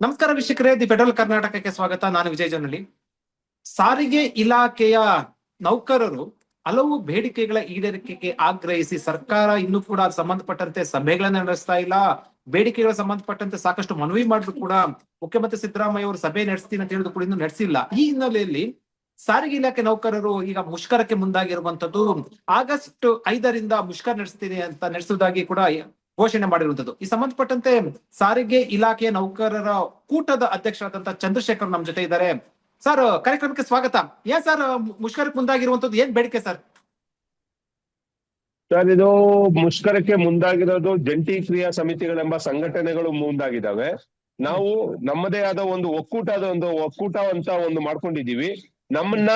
ನಮಸ್ಕಾರ ವೀಕ್ಷಕರೇ, the federal ಕರ್ನಾಟಕಕ್ಕೆ ಸ್ವಾಗತ. ನಾನು ವಿಜಯ್ ಜನಳ್ಳಿ ಸಾರಿಗೆ ಇಲಾಖೆಯ ನೌಕರರು ಹಲವು ಬೇಡಿಕೆಗಳ ಈಡೇರಿಕೆಗೆ ಆಗ್ರಹಿಸಿ ಸರ್ಕಾರ ಇನ್ನೂ ಕೂಡ ಸಂಬಂಧಪಟ್ಟಂತೆ ಸಭೆಗಳನ್ನ ನಡೆಸ್ತಾ ಇಲ್ಲ. ಬೇಡಿಕೆಗಳ ಸಂಬಂಧಪಟ್ಟಂತೆ ಸಾಕಷ್ಟು ಮನವಿ ಮಾಡಿದ್ರು ಕೂಡ ಮುಖ್ಯಮಂತ್ರಿ ಸಿದ್ದರಾಮಯ್ಯ ಅವರು ಸಭೆ ನಡೆಸ್ತೀನಿ ಅಂತ ಹೇಳಿದ್ರು ಕೂಡ ಇನ್ನೂ ನಡೆಸಿಲ್ಲ. ಈ ಹಿನ್ನೆಲೆಯಲ್ಲಿ ಸಾರಿಗೆ ಇಲಾಖೆ ನೌಕರರು ಈಗ ಮುಷ್ಕರಕ್ಕೆ ಮುಂದಾಗಿರುವಂತದ್ದು. ಆಗಸ್ಟ್ ಐದರಿಂದ ಮುಷ್ಕರ ನಡೆಸ್ತೀನಿ ಅಂತ ನಡೆಸುವುದಾಗಿ ಕೂಡ ಘೋಷಣೆ ಮಾಡಿರುವಂತದ್ದು. ಈ ಸಂಬಂಧಪಟ್ಟಂತೆ ಸಾರಿಗೆ ಇಲಾಖೆಯ ನೌಕರರ ಕೂಟದ ಅಧ್ಯಕ್ಷರಾದಂತಹ ಚಂದ್ರಶೇಖರ್ ನಮ್ ಜೊತೆ ಇದ್ದಾರೆ. ಸರ್, ಕಾರ್ಯಕ್ರಮಕ್ಕೆ ಸ್ವಾಗತ. ಏನ್ ಸರ್, ಮುಷ್ಕರಕ್ಕೆ ಮುಂದಾಗಿರುವಂತದ್ದು? ಏನ್ ಬೇಡಿಕೆ ಸರ್? ಸರ್, ಇದು ಮುಷ್ಕರಕ್ಕೆ ಮುಂದಾಗಿರೋದು ಜಂಟಿ ಕ್ರಿಯಾ ಸಮಿತಿಗಳೆಂಬ ಸಂಘಟನೆಗಳು ಮುಂದಾಗಿದ್ದಾವೆ. ನಾವು ನಮ್ಮದೇ ಆದ ಒಂದು ಒಕ್ಕೂಟದ ಒಂದು ಒಕ್ಕೂಟ ಅಂತ ಒಂದು ಮಾಡ್ಕೊಂಡಿದೀವಿ ನಮ್ಮನ್ನ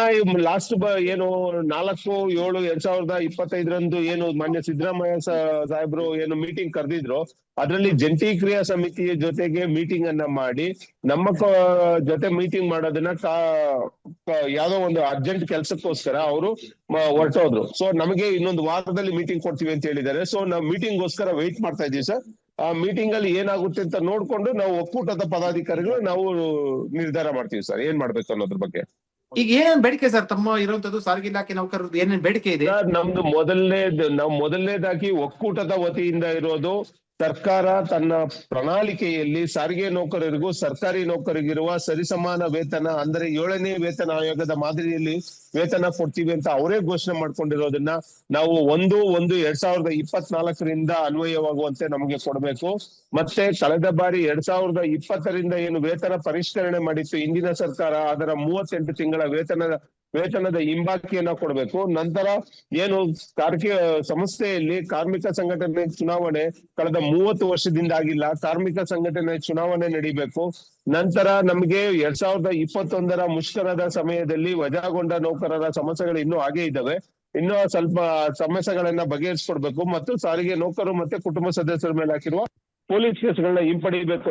ಲಾಸ್ಟ್ ಏನು ನಾಲ್ಕು, ಏಳು, ಎರಡ್ ಸಾವಿರದ ಇಪ್ಪತ್ತೈದರಂದು ಏನು ಮಾನ್ಯ ಸಿದ್ದರಾಮಯ್ಯ ಸಾಹೇಬ್ರು ಏನು ಮೀಟಿಂಗ್ ಕರೆದಿದ್ರು, ಅದರಲ್ಲಿ ಜಂಟಿ ಕ್ರಿಯಾ ಸಮಿತಿಯ ಜೊತೆಗೆ ಮೀಟಿಂಗ್ ಅನ್ನ ಮಾಡಿ, ನಮ್ಮ ಜೊತೆ ಮೀಟಿಂಗ್ ಮಾಡೋದನ್ನ ಯಾವ್ದೋ ಒಂದು ಅರ್ಜೆಂಟ್ ಕೆಲ್ಸಕ್ಕೋಸ್ಕರ ಅವರು ಹೊರಟೋದ್ರು. ಸೊ ನಮಗೆ ಇನ್ನೊಂದು ವಾರದಲ್ಲಿ ಮೀಟಿಂಗ್ ಕೊಡ್ತೀವಿ ಅಂತ ಹೇಳಿದ್ದಾರೆ. ಸೊ ನಾವು ಮೀಟಿಂಗ್ ಗೋಸ್ಕರ ವೆಯ್ಟ್ ಮಾಡ್ತಾ ಇದೀವಿ ಸರ್ ಆ ಮೀಟಿಂಗ್ ಅಲ್ಲಿ ಏನಾಗುತ್ತೆ ಅಂತ ನೋಡ್ಕೊಂಡು ನಾವು ಒಕ್ಕೂಟದ ಪದಾಧಿಕಾರಿಗಳು ನಾವು ನಿರ್ಧಾರ ಮಾಡ್ತೀವಿ ಸರ್ ಏನ್ ಮಾಡ್ಬೇಕು ಅನ್ನೋದ್ರ ಬಗ್ಗೆ? ಈಗ ಏನೇನ್ ಬೇಡಿಕೆ ಸರ್? ತಮ್ಮ ಇರುವಂತದ್ದು ಸಾರಿಗೆ ಇಲಾಖೆ ನೌಕರರದ್ದು ಏನೇನ್ ಬೇಡಿಕೆ ಇದೆ? ನಮ್ದು ಮೊದಲನೇ ನಾವು ಮೊದಲನೇದಾಗಿ ಒಕ್ಕೂಟದ ವತಿಯಿಂದ ಇರೋದು ಸರ್ಕಾರ ತನ್ನ ಪ್ರಣಾಳಿಕೆಯಲ್ಲಿ ಸಾರಿಗೆ ನೌಕರರಿಗೂ ಸರ್ಕಾರಿ ನೌಕರಿಗಿರುವ ಸರಿಸಮಾನ ವೇತನ, ಅಂದ್ರೆ ಏಳನೇ ವೇತನ ಆಯೋಗದ ಮಾದರಿಯಲ್ಲಿ ವೇತನ ಕೊಡ್ತೀವಿ ಅಂತ ಅವರೇ ಘೋಷಣೆ ಮಾಡ್ಕೊಂಡಿರೋದನ್ನ ನಾವು ಒಂದು ಒಂದು ಎರಡ್ ಸಾವಿರದ ಇಪ್ಪತ್ನಾಲ್ಕರಿಂದ ಅನ್ವಯವಾಗುವಂತೆ ನಮಗೆ ಕೊಡಬೇಕು. ಮತ್ತೆ ಕಳೆದ ಬಾರಿ ಎರಡ್ ಸಾವಿರದ ಇಪ್ಪತ್ತರಿಂದ ಏನು ವೇತನ ಪರಿಷ್ಕರಣೆ ಮಾಡಿತ್ತು ಹಿಂದಿನ ಸರ್ಕಾರ, ಅದರ ಮೂವತ್ತೆಂಟು ತಿಂಗಳ ವೇತನದ ವೇತನದ ಹಿಂಬಾಕಿಯನ್ನ ಕೊಡಬೇಕು. ನಂತರ ಏನು ಕಾರ್ಮಿಕ ಸಂಸ್ಥೆಯಲ್ಲಿ ಕಾರ್ಮಿಕ ಸಂಘಟನೆ ಚುನಾವಣೆ ಕಳೆದ ಮೂವತ್ತು ವರ್ಷದಿಂದ ಆಗಿಲ್ಲ. ಕಾರ್ಮಿಕ ಸಂಘಟನೆ ಚುನಾವಣೆ ನಡಿಬೇಕು. ನಂತರ ನಮಗೆ ಎರಡ್ ಸಾವಿರದ ಇಪ್ಪತ್ತೊಂದರ ಮುಷ್ಕರದ ಸಮಯದಲ್ಲಿ ವಜಾಗೊಂಡ ನೌಕರರ ಸಮಸ್ಯೆಗಳು ಇನ್ನೂ ಹಾಗೆ ಇದ್ದಾವೆ. ಇನ್ನೂ ಸ್ವಲ್ಪ ಸಮಸ್ಯೆಗಳನ್ನ ಬಗೆಹರಿಸ್ಕೊಡ್ಬೇಕು ಮತ್ತು ಸಾರಿಗೆ ನೌಕರರು ಮತ್ತೆ ಕುಟುಂಬ ಸದಸ್ಯರ ಮೇಲೆ ಹಾಕಿರುವ ಪೊಲೀಸ್ ಕೇಸ್ಗಳನ್ನ ಹಿಂಪಡಿಬೇಕು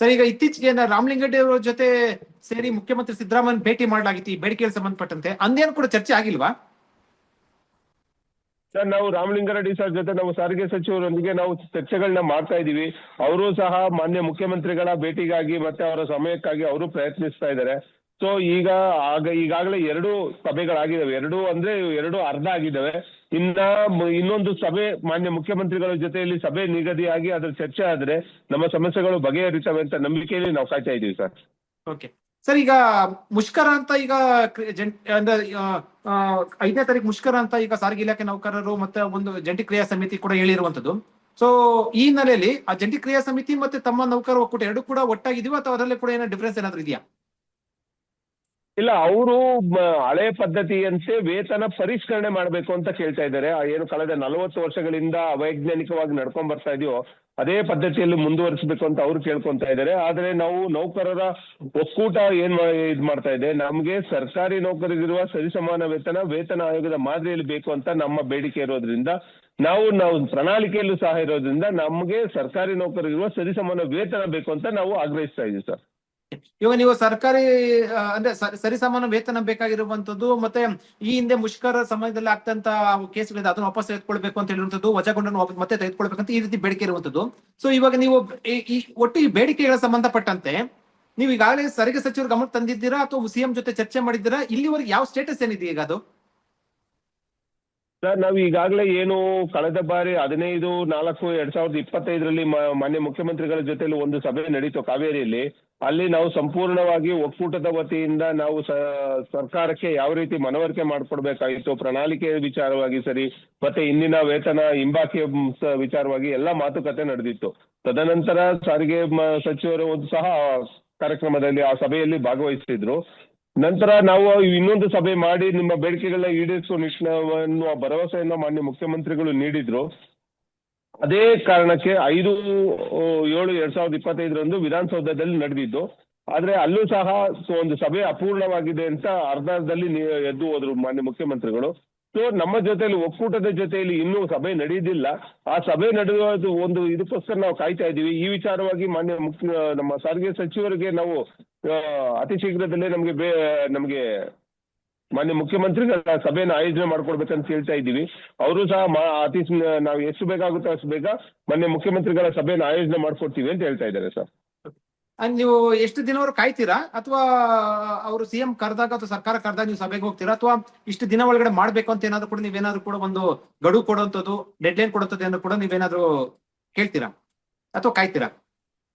ಸರ್, ಈಗ ಇತ್ತೀಚೆಗೆ ರಾಮಲಿಂಗಡ್ಡಿ ಅವರ ಜೊತೆ ಸೇರಿ ಮುಖ್ಯಮಂತ್ರಿ ಸಿದ್ದರಾಮಯ್ಯ ಭೇಟಿ ಮಾಡಲಾಗಿತ್ತು ಈ ಬೇಡಿಕೆಗೆ ಸಂಬಂಧಪಟ್ಟಂತೆ. ಅಂದೇನು ಕೂಡ ಚರ್ಚೆ ಆಗಿಲ್ವಾ? ಸರ್, ನಾವು ರಾಮಲಿಂಗಾರೆಡ್ಡಿ ಸರ್ ಜೊತೆ ನಾವು ಸಾರಿಗೆ ಸಚಿವರೊಂದಿಗೆ ನಾವು ಚರ್ಚೆಗಳನ್ನ ಮಾಡ್ತಾ ಇದ್ದೀವಿ. ಅವರು ಸಹ ಮಾನ್ಯ ಮುಖ್ಯಮಂತ್ರಿಗಳ ಭೇಟಿಗಾಗಿ ಮತ್ತೆ ಅವರ ಸಮಯಕ್ಕಾಗಿ ಅವರು ಪ್ರಯತ್ನಿಸ್ತಾ ಇದ್ದಾರೆ. ಸೊ ಈಗ, ಆಗ, ಈಗಾಗಲೇ ಎರಡು ಸಭೆಗಳಾಗಿದ್ದಾವೆ. ಎರಡು ಅಂದ್ರೆ ಎರಡು ಅರ್ಧ ಆಗಿದ್ದಾವೆ. ಇನ್ನ ಇನ್ನೊಂದು ಸಭೆ, ಮಾನ್ಯ ಮುಖ್ಯಮಂತ್ರಿಗಳ ಜೊತೆಯಲ್ಲಿ ಸಭೆ ನಿಗದಿಯಾಗಿ ಅದ್ರ ಚರ್ಚೆ ಆದ್ರೆ ನಮ್ಮ ಸಮಸ್ಯೆಗಳು ಬಗೆಹರಿತವೆ ಅಂತ ನಂಬಿಕೆಯಲ್ಲಿ ನಾವು ಕಾಯ್ತಾ ಇದೀವಿ ಸರ್. ಓಕೆ. ಸರ್, ಈಗ ಮುಷ್ಕರ ಅಂತ ಈಗ ಅಂದ್ರೆ ಐದನೇ ತಾರೀಕು ಮುಷ್ಕರ ಅಂತ ಈಗ ಸಾರಿಗೆ ಇಲಾಖೆ ನೌಕರರು ಮತ್ತೆ ಒಂದು ಜಂಟಿ ಕ್ರಿಯಾ ಸಮಿತಿ ಕೂಡ ಹೇಳಿರುವಂತದ್ದು ಸೊ, ಈ ಹಿನ್ನೆಲೆಯಲ್ಲಿ ಆ ಜಂಟಿ ಕ್ರಿಯಾ ಸಮಿತಿ ಮತ್ತೆ ತಮ್ಮ ನೌಕರ ಒಕ್ಕೂಟ ಎರಡು ಕೂಡ ಒಟ್ಟಾಗಿದೀವ ಅಥವಾ ಅದರಲ್ಲಿ ಕೂಡ ಏನೋ ಡಿಫ್ರೆನ್ಸ್ ಏನಾದ್ರು ಇದೆಯಾ? ಇಲ್ಲ, ಅವರು ಹಳೆ ಪದ್ಧತಿಯಂತೆ ವೇತನ ಪರಿಷ್ಕರಣೆ ಮಾಡಬೇಕು ಅಂತ ಕೇಳ್ತಾ ಇದ್ದಾರೆ. ಏನು ಕಳೆದ ನಲವತ್ತು ವರ್ಷಗಳಿಂದ ಅವೈಜ್ಞಾನಿಕವಾಗಿ ನಡ್ಕೊಂಡ್ ಬರ್ತಾ ಇದೆಯೋ, ಅದೇ ಪದ್ಧತಿಯಲ್ಲಿ ಮುಂದುವರಿಸಬೇಕು ಅಂತ ಅವ್ರು ಕೇಳ್ಕೊಂತಾ ಇದ್ದಾರೆ. ಆದ್ರೆ ನಾವು ನೌಕರರ ಒಕ್ಕೂಟ ಏನ್ ಇದ್ ಮಾಡ್ತಾ ಇದೆ? ನಮ್ಗೆ ಸರ್ಕಾರಿ ನೌಕರಿಗಿರುವ ಸರಿಸಮಾನ ವೇತನ ವೇತನ ಆಯೋಗದ ಮಾದರಿಯಲ್ಲಿ ಬೇಕು ಅಂತ ನಮ್ಮ ಬೇಡಿಕೆ ಇರೋದ್ರಿಂದ, ನಾವು ನಾವು ಪ್ರಣಾಳಿಕೆಯಲ್ಲೂ ಸಹ ಇರೋದ್ರಿಂದ ನಮ್ಗೆ ಸರ್ಕಾರಿ ನೌಕರಿಗಿರುವ ಸರಿಸಮಾನ ವೇತನ ಬೇಕು ಅಂತ ನಾವು ಆಗ್ರಹಿಸ್ತಾ ಇದೀವಿ ಸರ್. ಇವಾಗ ನೀವು ಸರ್ಕಾರಿ ಅಂದ್ರೆ ಸರಿಸಮಾನ ವೇತನ ಬೇಕಾಗಿರುವಂತದ್ದು ಮತ್ತೆ ಈ ಹಿಂದೆ ಮುಷ್ಕರ ಸಮಯದಲ್ಲಿ ಆಗ್ತಂತ ಕೇಸ್ಗಳಿದೆ, ಅದನ್ನ ವಾಪಸ್ ತೆಗೆದುಕೊಳ್ಬೇಕು ಅಂತ ಹೇಳಿರುವಂತದ್ದು ವಜಾಗೊಂಡನ್ನು ಮತ್ತೆ ತೆಗೆದುಕೊಳ್ಬೇಕಂತ ಈ ರೀತಿ ಬೇಡಿಕೆ ಇರುವಂತದ್ದು ಸೊ ಇವಾಗ ನೀವು ಈ ಒಟ್ಟು ಈ ಬೇಡಿಕೆಗಳ ಸಂಬಂಧಪಟ್ಟಂತೆ, ನೀವು ಈಗಾಗಲೇ ಸಾರಿಗೆ ಸಚಿವರು ಗಮನ ತಂದಿದ್ದೀರಾ ಅಥವಾ ಸಿಎಂ ಜೊತೆ ಚರ್ಚೆ ಮಾಡಿದ್ದೀರಾ? ಇಲ್ಲಿವರೆಗೆ ಯಾವ ಸ್ಟೇಟಸ್ ಏನಿದೆ ಈಗ ಅದು? ಸರ್, ನಾವು ಈಗಾಗಲೇ ಏನು ಕಳೆದ ಬಾರಿ ಹದಿನೈದು, ನಾಲ್ಕು, ಎರಡ್ ಸಾವಿರದ ಇಪ್ಪತ್ತೈದರಲ್ಲಿ ಮಾನ್ಯ ಮುಖ್ಯಮಂತ್ರಿಗಳ ಜೊತೆಯಲ್ಲಿ ಒಂದು ಸಭೆ ನಡೀತು ಕಾವೇರಿಯಲ್ಲಿ. ಅಲ್ಲಿ ನಾವು ಸಂಪೂರ್ಣವಾಗಿ ಒಕ್ಕೂಟದ ವತಿಯಿಂದ ನಾವು ಸರ್ಕಾರಕ್ಕೆ ಯಾವ ರೀತಿ ಮನವರಿಕೆ ಮಾಡಿಕೊಡ್ಬೇಕಾಗಿತ್ತು ಪ್ರಣಾಳಿಕೆ ವಿಚಾರವಾಗಿ ಸರಿ, ಮತ್ತೆ ಇಂದಿನ ವೇತನ ಹಿಂಬಾಕಿ ವಿಚಾರವಾಗಿ ಎಲ್ಲ ಮಾತುಕತೆ ನಡೆದಿತ್ತು. ತದನಂತರ ಸಾರಿಗೆ ಸಚಿವರು ಒಂದು ಸಹ ಕಾರ್ಯಕ್ರಮದಲ್ಲಿ ಆ ಸಭೆಯಲ್ಲಿ ಭಾಗವಹಿಸಿದ್ರು. ನಂತರ ನಾವು ಇನ್ನೊಂದು ಸಭೆ ಮಾಡಿ ನಿಮ್ಮ ಬೇಡಿಕೆಗಳನ್ನ ಈಡೇರಿಸುವ ನಿಟ್ಟಿನ ಭರವಸೆಯನ್ನ ಮಾನ್ಯ ಮುಖ್ಯಮಂತ್ರಿಗಳು ನೀಡಿದ್ರು. ಅದೇ ಕಾರಣಕ್ಕೆ ಐದು ಏಳು ಎರಡ್ ಸಾವಿರದ ಇಪ್ಪತ್ತೈದರಂದು ವಿಧಾನಸೌಧದಲ್ಲಿ ನಡೆದಿದ್ದು, ಆದ್ರೆ ಅಲ್ಲೂ ಸಹ ಒಂದು ಸಭೆ ಅಪೂರ್ಣವಾಗಿದೆ ಅಂತ ಅರ್ಧದಲ್ಲಿ ಎದ್ದು ಹೋದ್ರು ಮಾನ್ಯ ಮುಖ್ಯಮಂತ್ರಿಗಳು. ಸೊ ನಮ್ಮ ಜೊತೆಯಲ್ಲಿ ಒಕ್ಕೂಟದ ಜೊತೆಯಲ್ಲಿ ಇನ್ನೂ ಸಭೆ ನಡೆಯುವುದಿಲ್ಲ ಆ ಸಭೆ ನಡೆಯುವುದು ಒಂದು ಇದಕ್ಕೋಸ್ಕರ ನಾವು ಕಾಯ್ತಾ ಇದ್ದೀವಿ. ಈ ವಿಚಾರವಾಗಿ ಮಾನ್ಯ ಮುಖ್ಯ, ನಮ್ಮ ಸಾರಿಗೆ ಸಚಿವರಿಗೆ ನಾವು ಅತಿ ಶೀಘ್ರದಲ್ಲೇ ನಮಗೆ ಬೇ, ನಮಗೆ ಮಾನ್ಯ ಮುಖ್ಯಮಂತ್ರಿಗಳ ಸಭೆಯನ್ನು ಆಯೋಜನೆ ಮಾಡ್ಕೊಡ್ಬೇಕಂತ ಹೇಳ್ತಾ ಇದ್ದೀವಿ. ಅವರು ಸಹ ಅತಿ ನಾವು ಎಷ್ಟು ಬೇಕಾಗುತ್ತೋ ಅಷ್ಟು ಬೇಗ ಮಾನ್ಯ ಮುಖ್ಯಮಂತ್ರಿಗಳ ಸಭೆಯನ್ನು ಆಯೋಜನೆ ಮಾಡ್ಕೊಡ್ತೀವಿ ಅಂತ ಹೇಳ್ತಾ ಇದ್ದಾರೆ ಸರ್. ನೀವು ಎಷ್ಟು ದಿನವರೆಗೂ ಕಾಯ್ತೀರಾ? ಅಥವಾ ಅವರು ಸಿಎಂ ಕರೆದಾಗ ಅಥವಾ ಸರ್ಕಾರ ಕರೆದಾಗ ನೀವು ಸಭೆಗೆ ಹೋಗ್ತೀರಾ? ಅಥವಾ ಇಷ್ಟು ದಿನ ಒಳಗಡೆ ಮಾಡ್ಬೇಕು ಅಂತ ಏನಾದ್ರು ಕೂಡ ನೀವೇನಾದ್ರು ಕೂಡ ಒಂದು ಗಡುವು ಕೊಡುವಂಥದ್ದು ಡೆಡ್ ಲೈನ್ ಕೊಡುವಂಥದ್ದು ಏನಾದ್ರು ಕೂಡ ನೀವೇನಾದ್ರು ಕೇಳ್ತೀರಾ? ಅಥವಾ ಕಾಯ್ತೀರಾ?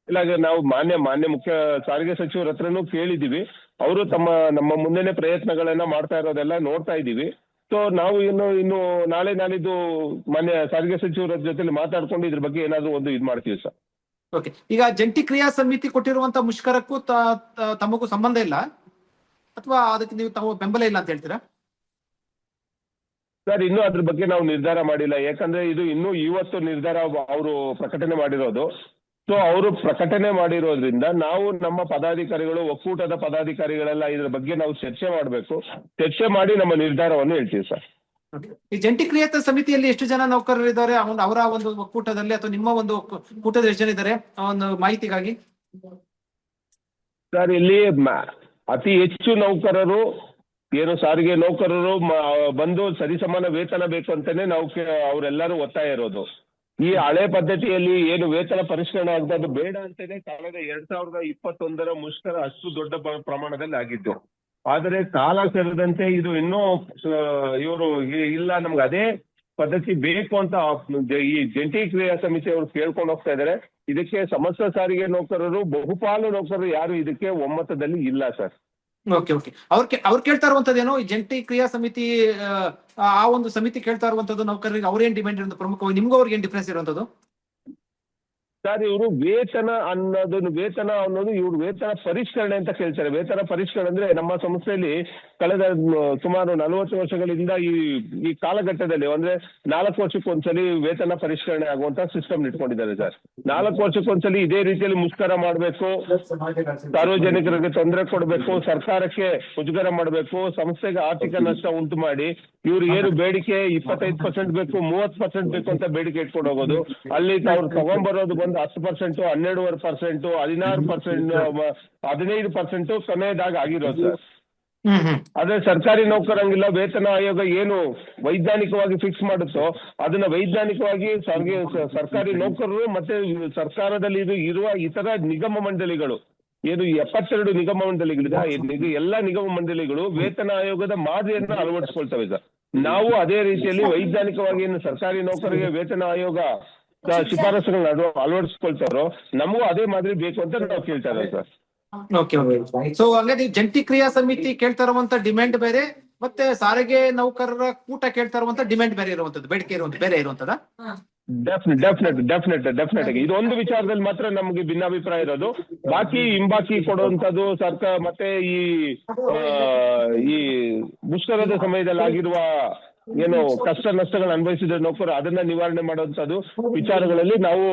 ಇಲ್ಲ ನಾವು ಮಾನ್ಯ ಮಾನ್ಯ ಮುಖ್ಯ ಸಾರಿಗೆ ಸಚಿವರ ಹತ್ರನು ಕೇಳಿದೀವಿ ಅವರು ತಮ್ಮ ನಮ್ಮ ಮುಂದೆನೆ ಪ್ರಯತ್ನಗಳನ್ನ ಮಾಡ್ತಾ ಇರೋದೆಲ್ಲ ನೋಡ್ತಾ ಇದ್ದೀವಿ. ಸೊ ನಾವು ಇನ್ನು ಇನ್ನು ನಾಳೆ ನಾಳಿದ್ದು ಮಾನ್ಯ ಸಾರಿಗೆ ಸಚಿವರ ಜೊತೆ ಮಾತಾಡ್ಕೊಂಡು ಇದ್ರ ಬಗ್ಗೆ ಏನಾದ್ರು ಒಂದು ಇದು ಮಾಡ್ತೀವಿ ಸರ್. ಓಕೆ ಈಗ ಜಂಟಿ ಕ್ರಿಯಾ ಸಮಿತಿ ಕೊಟ್ಟಿರುವಂತ ಮುಷ್ಕರಕ್ಕೂ ತಮಗೂ ಸಂಬಂಧ ಇಲ್ಲ? ಅಥವಾ ಅದಕ್ಕೆ ನೀವು ತಾವು ಬೆಂಬಲ ಇಲ್ಲ ಅಂತ ಹೇಳ್ತೀರಾ? ಸರ್ ಇನ್ನು ಅದ್ರ ಬಗ್ಗೆ ನಾವು ನಿರ್ಧಾರ ಮಾಡಿಲ್ಲ. ಯಾಕಂದ್ರೆ ಇದು ಇನ್ನೂ ಇವತ್ತು ನಿರ್ಧಾರ ಅವರು ಪ್ರಕಟಣೆ ಮಾಡಿರೋದು. ಸೊ ಅವರು ಪ್ರಕಟಣೆ ಮಾಡಿರೋದ್ರಿಂದ ನಾವು ನಮ್ಮ ಪದಾಧಿಕಾರಿಗಳು ಒಕ್ಕೂಟದ ಪದಾಧಿಕಾರಿಗಳೆಲ್ಲ ಇದ್ರ ಬಗ್ಗೆ ನಾವು ಚರ್ಚೆ ಮಾಡಬೇಕು. ಚರ್ಚೆ ಮಾಡಿ ನಮ್ಮ ನಿರ್ಧಾರವನ್ನು ಹೇಳ್ತೀವಿ ಸರ್. ಈ ಜಂಟಿ ಕ್ರಿಯಾತ ಸಮಿತಿಯಲ್ಲಿ ಎಷ್ಟು ಜನ ನೌಕರರು ಇದ್ದಾರೆ ಅವನ ಅವರ ಒಂದು ಒಕ್ಕೂಟದಲ್ಲಿ ಅಥವಾ ನಿಮ್ಮ ಒಂದು ಕೂಟದ ಎಷ್ಟು ಜನ ಇದ್ದಾರೆ? ಒಂದು ಮಾಹಿತಿಗಾಗಿ. ಸರ್ ಇಲ್ಲಿ ಅತಿ ಹೆಚ್ಚು ನೌಕರರು ಏನು ಸಾರಿಗೆ ನೌಕರರು ಬಂದು ಸರಿಸಮಾನ ವೇತನ ಬೇಕು ಅಂತಾನೆ ನಾವು ಅವರೆಲ್ಲರೂ ಒತ್ತಾಯ ಇರೋದು. ಈ ಹಳೆ ಪದ್ಧತಿಯಲ್ಲಿ ಏನು ವೇತನ ಪರಿಷ್ಕರಣೆ ಆಗ್ತದ್ದು ಬೇಡ ಅಂತಾನೆ ಕಳೆದ ಎರಡ್ ಸಾವಿರದ ಇಪ್ಪತ್ತೊಂದರ ಮುಷ್ಕರ ಅಷ್ಟು ದೊಡ್ಡ ಪ್ರಮಾಣದಲ್ಲಿ ಆಗಿದ್ದು. ಆದರೆ ಕಾಲ ಸೇರಿದಂತೆ ಇದು ಇನ್ನೂ ಇವರು ಇಲ್ಲ, ನಮ್ಗೆ ಅದೇ ಪದ್ಧತಿ ಬೇಕು ಅಂತ ಈ ಜಂಟಿ ಕ್ರಿಯಾ ಸಮಿತಿ ಅವರು ಕೇಳ್ಕೊಂಡು ಹೋಗ್ತಾ ಇದ್ದಾರೆ. ಇದಕ್ಕೆ ಸಮಸ್ತ ಸಾರಿಗೆ ನೌಕರರು, ಬಹುಪಾಲು ನೌಕರರು ಯಾರು ಇದಕ್ಕೆ ಒಮ್ಮತದಲ್ಲಿ ಇಲ್ಲ, ಸರ್. Okay okay. ಅವ್ರ ಅವ್ರು ಕೇಳ್ತಾ ಇರುವಂತದ್ದೇನು ಜಂಟಿ ಕ್ರಿಯಾ ಸಮಿತಿ, ಆ ಒಂದು ಸಮಿತಿ ಕೇಳ್ತಾ ಇರುವಂತದ್ದು ನೌಕರರಿಗೆ ಅವ್ರೇನ್ ಡಿಮ್ಯಾಂಡ್ ಇರೋದು ಪ್ರಮುಖವಾಗಿ ನಿಮ್ಗೂ ಅವ್ರಿಗೆ ಏನ್ ಡಿಫ್ರೆನ್ಸ್ ಇರುವಂತದ್ದು ಸರ್, ಇವರು ವೇತನ ಅನ್ನೋದನ್ನು, ವೇತನ ಅನ್ನೋದು ಇವರು ವೇತನ ಪರಿಷ್ಕರಣೆ ಅಂತ ಕೇಳ್ತಾರೆ. ವೇತನ ಪರಿಷ್ಕರಣೆ ಅಂದ್ರೆ ನಮ್ಮ ಸಂಸ್ಥೆಯಲ್ಲಿ ಕಳೆದ ಸುಮಾರು ನಲವತ್ತು ವರ್ಷಗಳಿಂದ ಈ ಈ ಕಾಲಘಟ್ಟದಲ್ಲಿ ಅಂದ್ರೆ ನಾಲ್ಕು ವರ್ಷಕ್ಕೊಂದ್ಸಲಿ ವೇತನ ಪರಿಷ್ಕರಣೆ ಆಗುವಂತ ಸಿಸ್ಟಮ್ ಇಟ್ಕೊಂಡಿದ್ದಾರೆ ಸರ್. ನಾಲ್ಕು ವರ್ಷಕ್ಕೊಂದ್ಸಲಿ ಇದೇ ರೀತಿಯಲ್ಲಿ ಮುಷ್ಕರ ಮಾಡಬೇಕು. ಸಾರ್ವಜನಿಕರಿಗೆ ತೊಂದರೆ ಕೊಡಬೇಕು. ಸರ್ಕಾರಕ್ಕೆ ಮುಜುಗರ ಮಾಡಬೇಕು. ಸಂಸ್ಥೆಗೆ ಆರ್ಥಿಕ ನಷ್ಟ ಉಂಟು ಮಾಡಿ ಇವ್ರು ಏನು ಬೇಡಿಕೆ ಇಪ್ಪತ್ತೈದು ಪರ್ಸೆಂಟ್ ಬೇಕು, ಮೂವತ್ತು ಪರ್ಸೆಂಟ್ ಬೇಕು ಅಂತ ಬೇಡಿಕೆ ಇಟ್ಕೊಂಡು ಹೋಗೋದು. ಅಲ್ಲಿ ಅವ್ರು ತಗೊಂಡ್ಬರೋದು ಬಂದು ಹತ್ತು ಪರ್ಸೆಂಟ್ ಹನ್ನೆರಡುವರೆ ಪರ್ಸೆಂಟ್ ಹದಿನಾರು ಪರ್ಸೆಂಟ್ ಹದಿನೈದು ಪರ್ಸೆಂಟ್ ಸಮಯದಾಗ ಆಗಿರೋದು ಸರ್. ಆದ್ರೆ ಸರ್ಕಾರಿ ನೌಕರಂಗಿಲ್ಲ ವೇತನ ಆಯೋಗ ಏನು ವೈಜ್ಞಾನಿಕವಾಗಿ ಫಿಕ್ಸ್ ಮಾಡುತ್ತೋ ಅದನ್ನ ವೈಜ್ಞಾನಿಕವಾಗಿ ಸರ್ಕಾರಿ ನೌಕರರು ಮತ್ತೆ ಸರ್ಕಾರದಲ್ಲಿ ಇದು ಇರುವ ಇತರ ನಿಗಮ ಮಂಡಳಿಗಳು ಏನು ಎಪ್ಪತ್ತೆರಡು ನಿಗಮ ಮಂಡಳಿಗಳಿದೆ ಎಲ್ಲ ನಿಗಮ ಮಂಡಳಿಗಳು ವೇತನ ಆಯೋಗದ ಮಾದರಿಯನ್ನ ಅಳವಡಿಸ್ಕೊಳ್ತವೆ ಸರ್. ನಾವು ಅದೇ ರೀತಿಯಲ್ಲಿ ವೈಜ್ಞಾನಿಕವಾಗಿ ಏನು ಸರ್ಕಾರಿ ನೌಕರಿಗೆ ವೇತನ ಆಯೋಗ ಶಿಫಾರಸುಗಳನ್ನ ಅಳವ- ಅಳವಡಿಸ್ಕೊಳ್ತಾರೋ ನಮಗೂ ಅದೇ ಮಾದರಿ ಬೇಕು ಅಂತ ನಾವು ಕೇಳ್ತಾ ಇದ್ದೀವಿ ಸರ್. ಓಕೆ ಓಕೆ ಸೊ ಹಂಗಾದ್ರೆ ಈ ಜಂಟಿ ಕ್ರಿಯಾ ಸಮಿತಿ ಕೇಳ್ತಾ ಇರುವಂತ ಡಿಮ್ಯಾಂಡ್ ಬೇರೆ ಮತ್ತೆ ಸಾರಿಗೆ ನೌಕರರ ಕೂಟ ಕೇಳ್ತಾ ಇರುವಂತ ಡಿಮ್ಯಾಂಡ್ ಬೇರೆ ಇರುವಂತದ್ದು ಬೇಡಿಕೆ ಇರುವಂತ ಬೇರೆ ಇರುವಂತದ? ಡೆಫಿನೆಟ್ ಡೆಫಿನೆಟ್ ಡೆಫಿನೆಟ್ ಡೆಫಿನೆಟ್ ಆಗಿ. ಇದೊಂದು ವಿಚಾರದಲ್ಲಿ ಮಾತ್ರ ನಮಗೆ ಭಿನ್ನಾಭಿಪ್ರಾಯ ಇರೋದು. ಬಾಕಿ ಹಿಂಬಾಕಿ ಕೊಡುವಂತದ್ದು ಸರ್ಕಾರ ಮತ್ತೆ ಈ ಆ, ಈ ಮುಷ್ಕರದ ಸಮಯದಲ್ಲಿ ಆಗಿರುವ ಏನು ಕಷ್ಟ ನಷ್ಟಗಳನ್ನ ಅನುಭವಿಸಿದ್ರೆ ನೌಕರ ಅದನ್ನ ನಿವಾರಣೆ ಮಾಡುವಂತದ್ದು ವಿಚಾರಗಳಲ್ಲಿ ನಾವು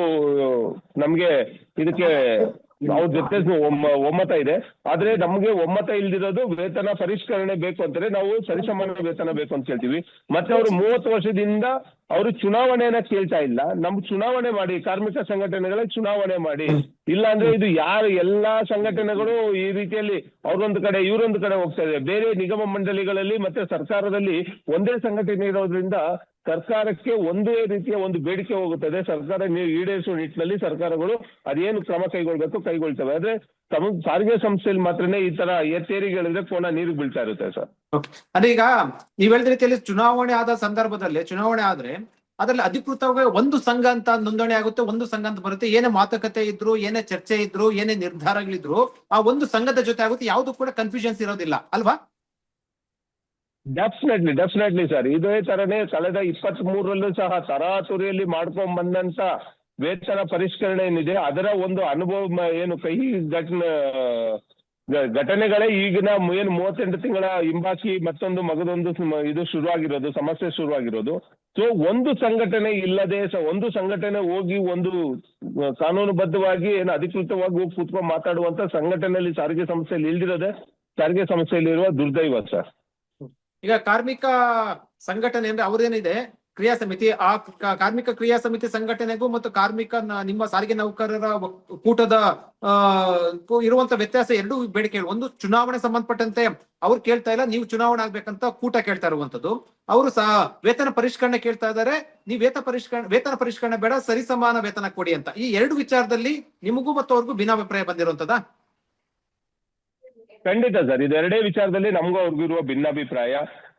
ನಮ್ಗೆ ಇದಕ್ಕೆ ಅವ್ರ ಜೊತೆ ಒಮ್ಮ- ಒಮ್ಮತ ಇದೆ. ಆದ್ರೆ ನಮ್ಗೆ ಒಮ್ಮತ ಇಲ್ದಿರೋದು ವೇತನ ಪರಿಷ್ಕರಣೆ ಬೇಕು ಅಂತಾರೆ. ನಾವು ಸರಿಸಮಾನ ವೇತನ ಬೇಕು ಅಂತ ಕೇಳ್ತೀವಿ. ಮತ್ತೆ ಅವರು ಮೂವತ್ತು ವರ್ಷದಿಂದ ಅವರು ಚುನಾವಣೆಯನ್ನ ಕೇಳ್ತಾ ಇಲ್ಲ. ನಮ್ ಚುನಾವಣೆ ಮಾಡಿ, ಕಾರ್ಮಿಕ ಸಂಘಟನೆಗಳ ಚುನಾವಣೆ ಮಾಡಿ. ಇಲ್ಲ ಅಂದ್ರೆ ಇದು ಯಾರು ಎಲ್ಲಾ ಸಂಘಟನೆಗಳು ಈ ರೀತಿಯಲ್ಲಿ ಅವ್ರೊಂದು ಕಡೆ, ಇವರೊಂದು ಕಡೆ ಹೋಗ್ತಾ ಇದೆ. ಬೇರೆ ನಿಗಮ ಮಂಡಳಿಗಳಲ್ಲಿ ಮತ್ತೆ ಸರ್ಕಾರದಲ್ಲಿ ಒಂದೇ ಸಂಘಟನೆ ಇರೋದ್ರಿಂದ ಸರ್ಕಾರಕ್ಕೆ ಒಂದೇ ರೀತಿಯ ಒಂದು ಬೇಡಿಕೆ ಹೋಗುತ್ತದೆ. ಸರ್ಕಾರ ನೀವು ಈಡೇರಿಸುವ ನಿಟ್ಟಿನಲ್ಲಿ ಸರ್ಕಾರಗಳು ಅದೇನು ಕ್ರಮ ಕೈಗೊಳ್ಬೇಕು, ಕೈಗೊಳ್ತವೆ. ಆದ್ರೆ ತಮ್ಮ ಸಾರಿಗೆ ಸಂಸ್ಥೆಯಲ್ಲಿ ಮಾತ್ರನೇ ಈ ತರ ಎತ್ತೇರಿಗಳಿದ್ರೆ ಕೋಣ ನೀರು ಬೀಳ್ತಾ ಇರುತ್ತೆ ಸರ್. ಅಂದ್ರೆ ಈಗ ನೀವ್ ಹೇಳಿದ ರೀತಿಯಲ್ಲಿ ಚುನಾವಣೆ ಆದ ಸಂದರ್ಭದಲ್ಲಿ, ಚುನಾವಣೆ ಆದ್ರೆ ಅದ್ರಲ್ಲಿ ಅಧಿಕೃತವಾಗಿ ಒಂದು ಸಂಘ ಅಂತ ನೋಂದಣಿ ಆಗುತ್ತೆ, ಒಂದು ಸಂಘ ಅಂತ ಬರುತ್ತೆ. ಏನೇ ಮಾತುಕತೆ ಇದ್ರು, ಏನೇ ಚರ್ಚೆ ಇದ್ರು, ಏನೇ ನಿರ್ಧಾರಗಳಿದ್ರು ಆ ಒಂದು ಸಂಘದ ಜೊತೆ ಆಗುತ್ತೆ. ಯಾವ್ದು ಕೂಡ ಕನ್ಫ್ಯೂಷನ್ಸ್ ಇರೋದಿಲ್ಲ. ಅಲ್ವಾ? ಡೆಫಿನೆಟ್ಲಿ ಡೆಫಿನೆಟ್ಲಿ ಸರ್ ಇದೇ ತರನೇ ಕಳೆದ ಇಪ್ಪತ್ತ್ ಮೂರರಲ್ಲೂ ಸಹ ತರಾತುರಿಯಲ್ಲಿ ಮಾಡ್ಕೊಂಡ್ ಬಂದಂತ ವೇತನ ಪರಿಷ್ಕರಣೆ ಏನಿದೆ, ಅದರ ಒಂದು ಅನುಭವ ಏನು ಕೈ ಘಟನೆ ಘಟನೆಗಳೇ ಈಗಿನ ಏನು ಮೂವತ್ತೆಂಟು ತಿಂಗಳ ಹಿಂಬಾಕಿ ಮತ್ತೊಂದು ಮಗದೊಂದು ಇದು ಶುರುವಾಗಿರೋದು, ಸಮಸ್ಯೆ ಶುರುವಾಗಿರೋದು. ಸೊ ಒಂದು ಸಂಘಟನೆ ಇಲ್ಲದೆ ಒಂದು ಸಂಘಟನೆ ಹೋಗಿ ಒಂದು ಕಾನೂನುಬದ್ಧವಾಗಿ ಏನು ಅಧಿಕೃತವಾಗಿ ಹೋಗಿ ಕೂತ್ಕೊಂಡು ಮಾತಾಡುವಂತ ಸಂಘಟನೆಯಲ್ಲಿ ಸಾರಿಗೆ ಸಂಸ್ಥೆಯಲ್ಲಿ ಇಲ್ದಿರೋದೇ, ಸಾರಿಗೆ ಸಂಸ್ಥೆಯಲ್ಲಿರುವ ದುರ್ದೈವ ಸರ್ ಈಗ ಕಾರ್ಮಿಕ ಸಂಘಟನೆ ಅಂದ್ರೆ ಅವ್ರೇನಿದೆ? ಕ್ರಿಯಾ ಸಮಿತಿ. ಆ ಕಾರ್ಮಿಕ ಕ್ರಿಯಾ ಸಮಿತಿ ಸಂಘಟನೆಗೂ ಮತ್ತು ಕಾರ್ಮಿಕ ನಿಮ್ಮ ಸಾರಿಗೆ ನೌಕರರ ಕೂಟದ ಇರುವಂತ ವ್ಯತ್ಯಾಸ ಎರಡು ಬೇಡಿಕೆ ಒಂದು ಚುನಾವಣೆ ಸಂಬಂಧಪಟ್ಟಂತೆ ಅವ್ರು ಕೇಳ್ತಾ ಇಲ್ಲ, ನೀವು ಚುನಾವಣೆ ಆಗ್ಬೇಕಂತ ಕೂಟ ಕೇಳ್ತಾ ಇರುವಂತದ್ದು. ಅವರು ಸಹ ವೇತನ ಪರಿಷ್ಕರಣೆ ಕೇಳ್ತಾ ಇದ್ದಾರೆ. ನೀವು ವೇತನ ಪರಿಷ್ಕರಣೆ ವೇತನ ಪರಿಷ್ಕರಣೆ ಬೇಡ ಸರಿಸಮಾನ ವೇತನ ಕೊಡಿ ಅಂತ. ಈ ಎರಡು ವಿಚಾರದಲ್ಲಿ ನಿಮಗೂ ಮತ್ತು ಅವ್ರಿಗೂ ಭಿನ್ನಾಭಿಪ್ರಾಯ ಬಂದಿರುವಂತದ? ಖಂಡಿತ ಸರ್. ಇದೆರಡೇ ವಿಚಾರದಲ್ಲಿ ನಮಗೂ ಅವ್ರಿಗಿರುವ ಭಿನ್ನಾಭಿಪ್ರಾಯ.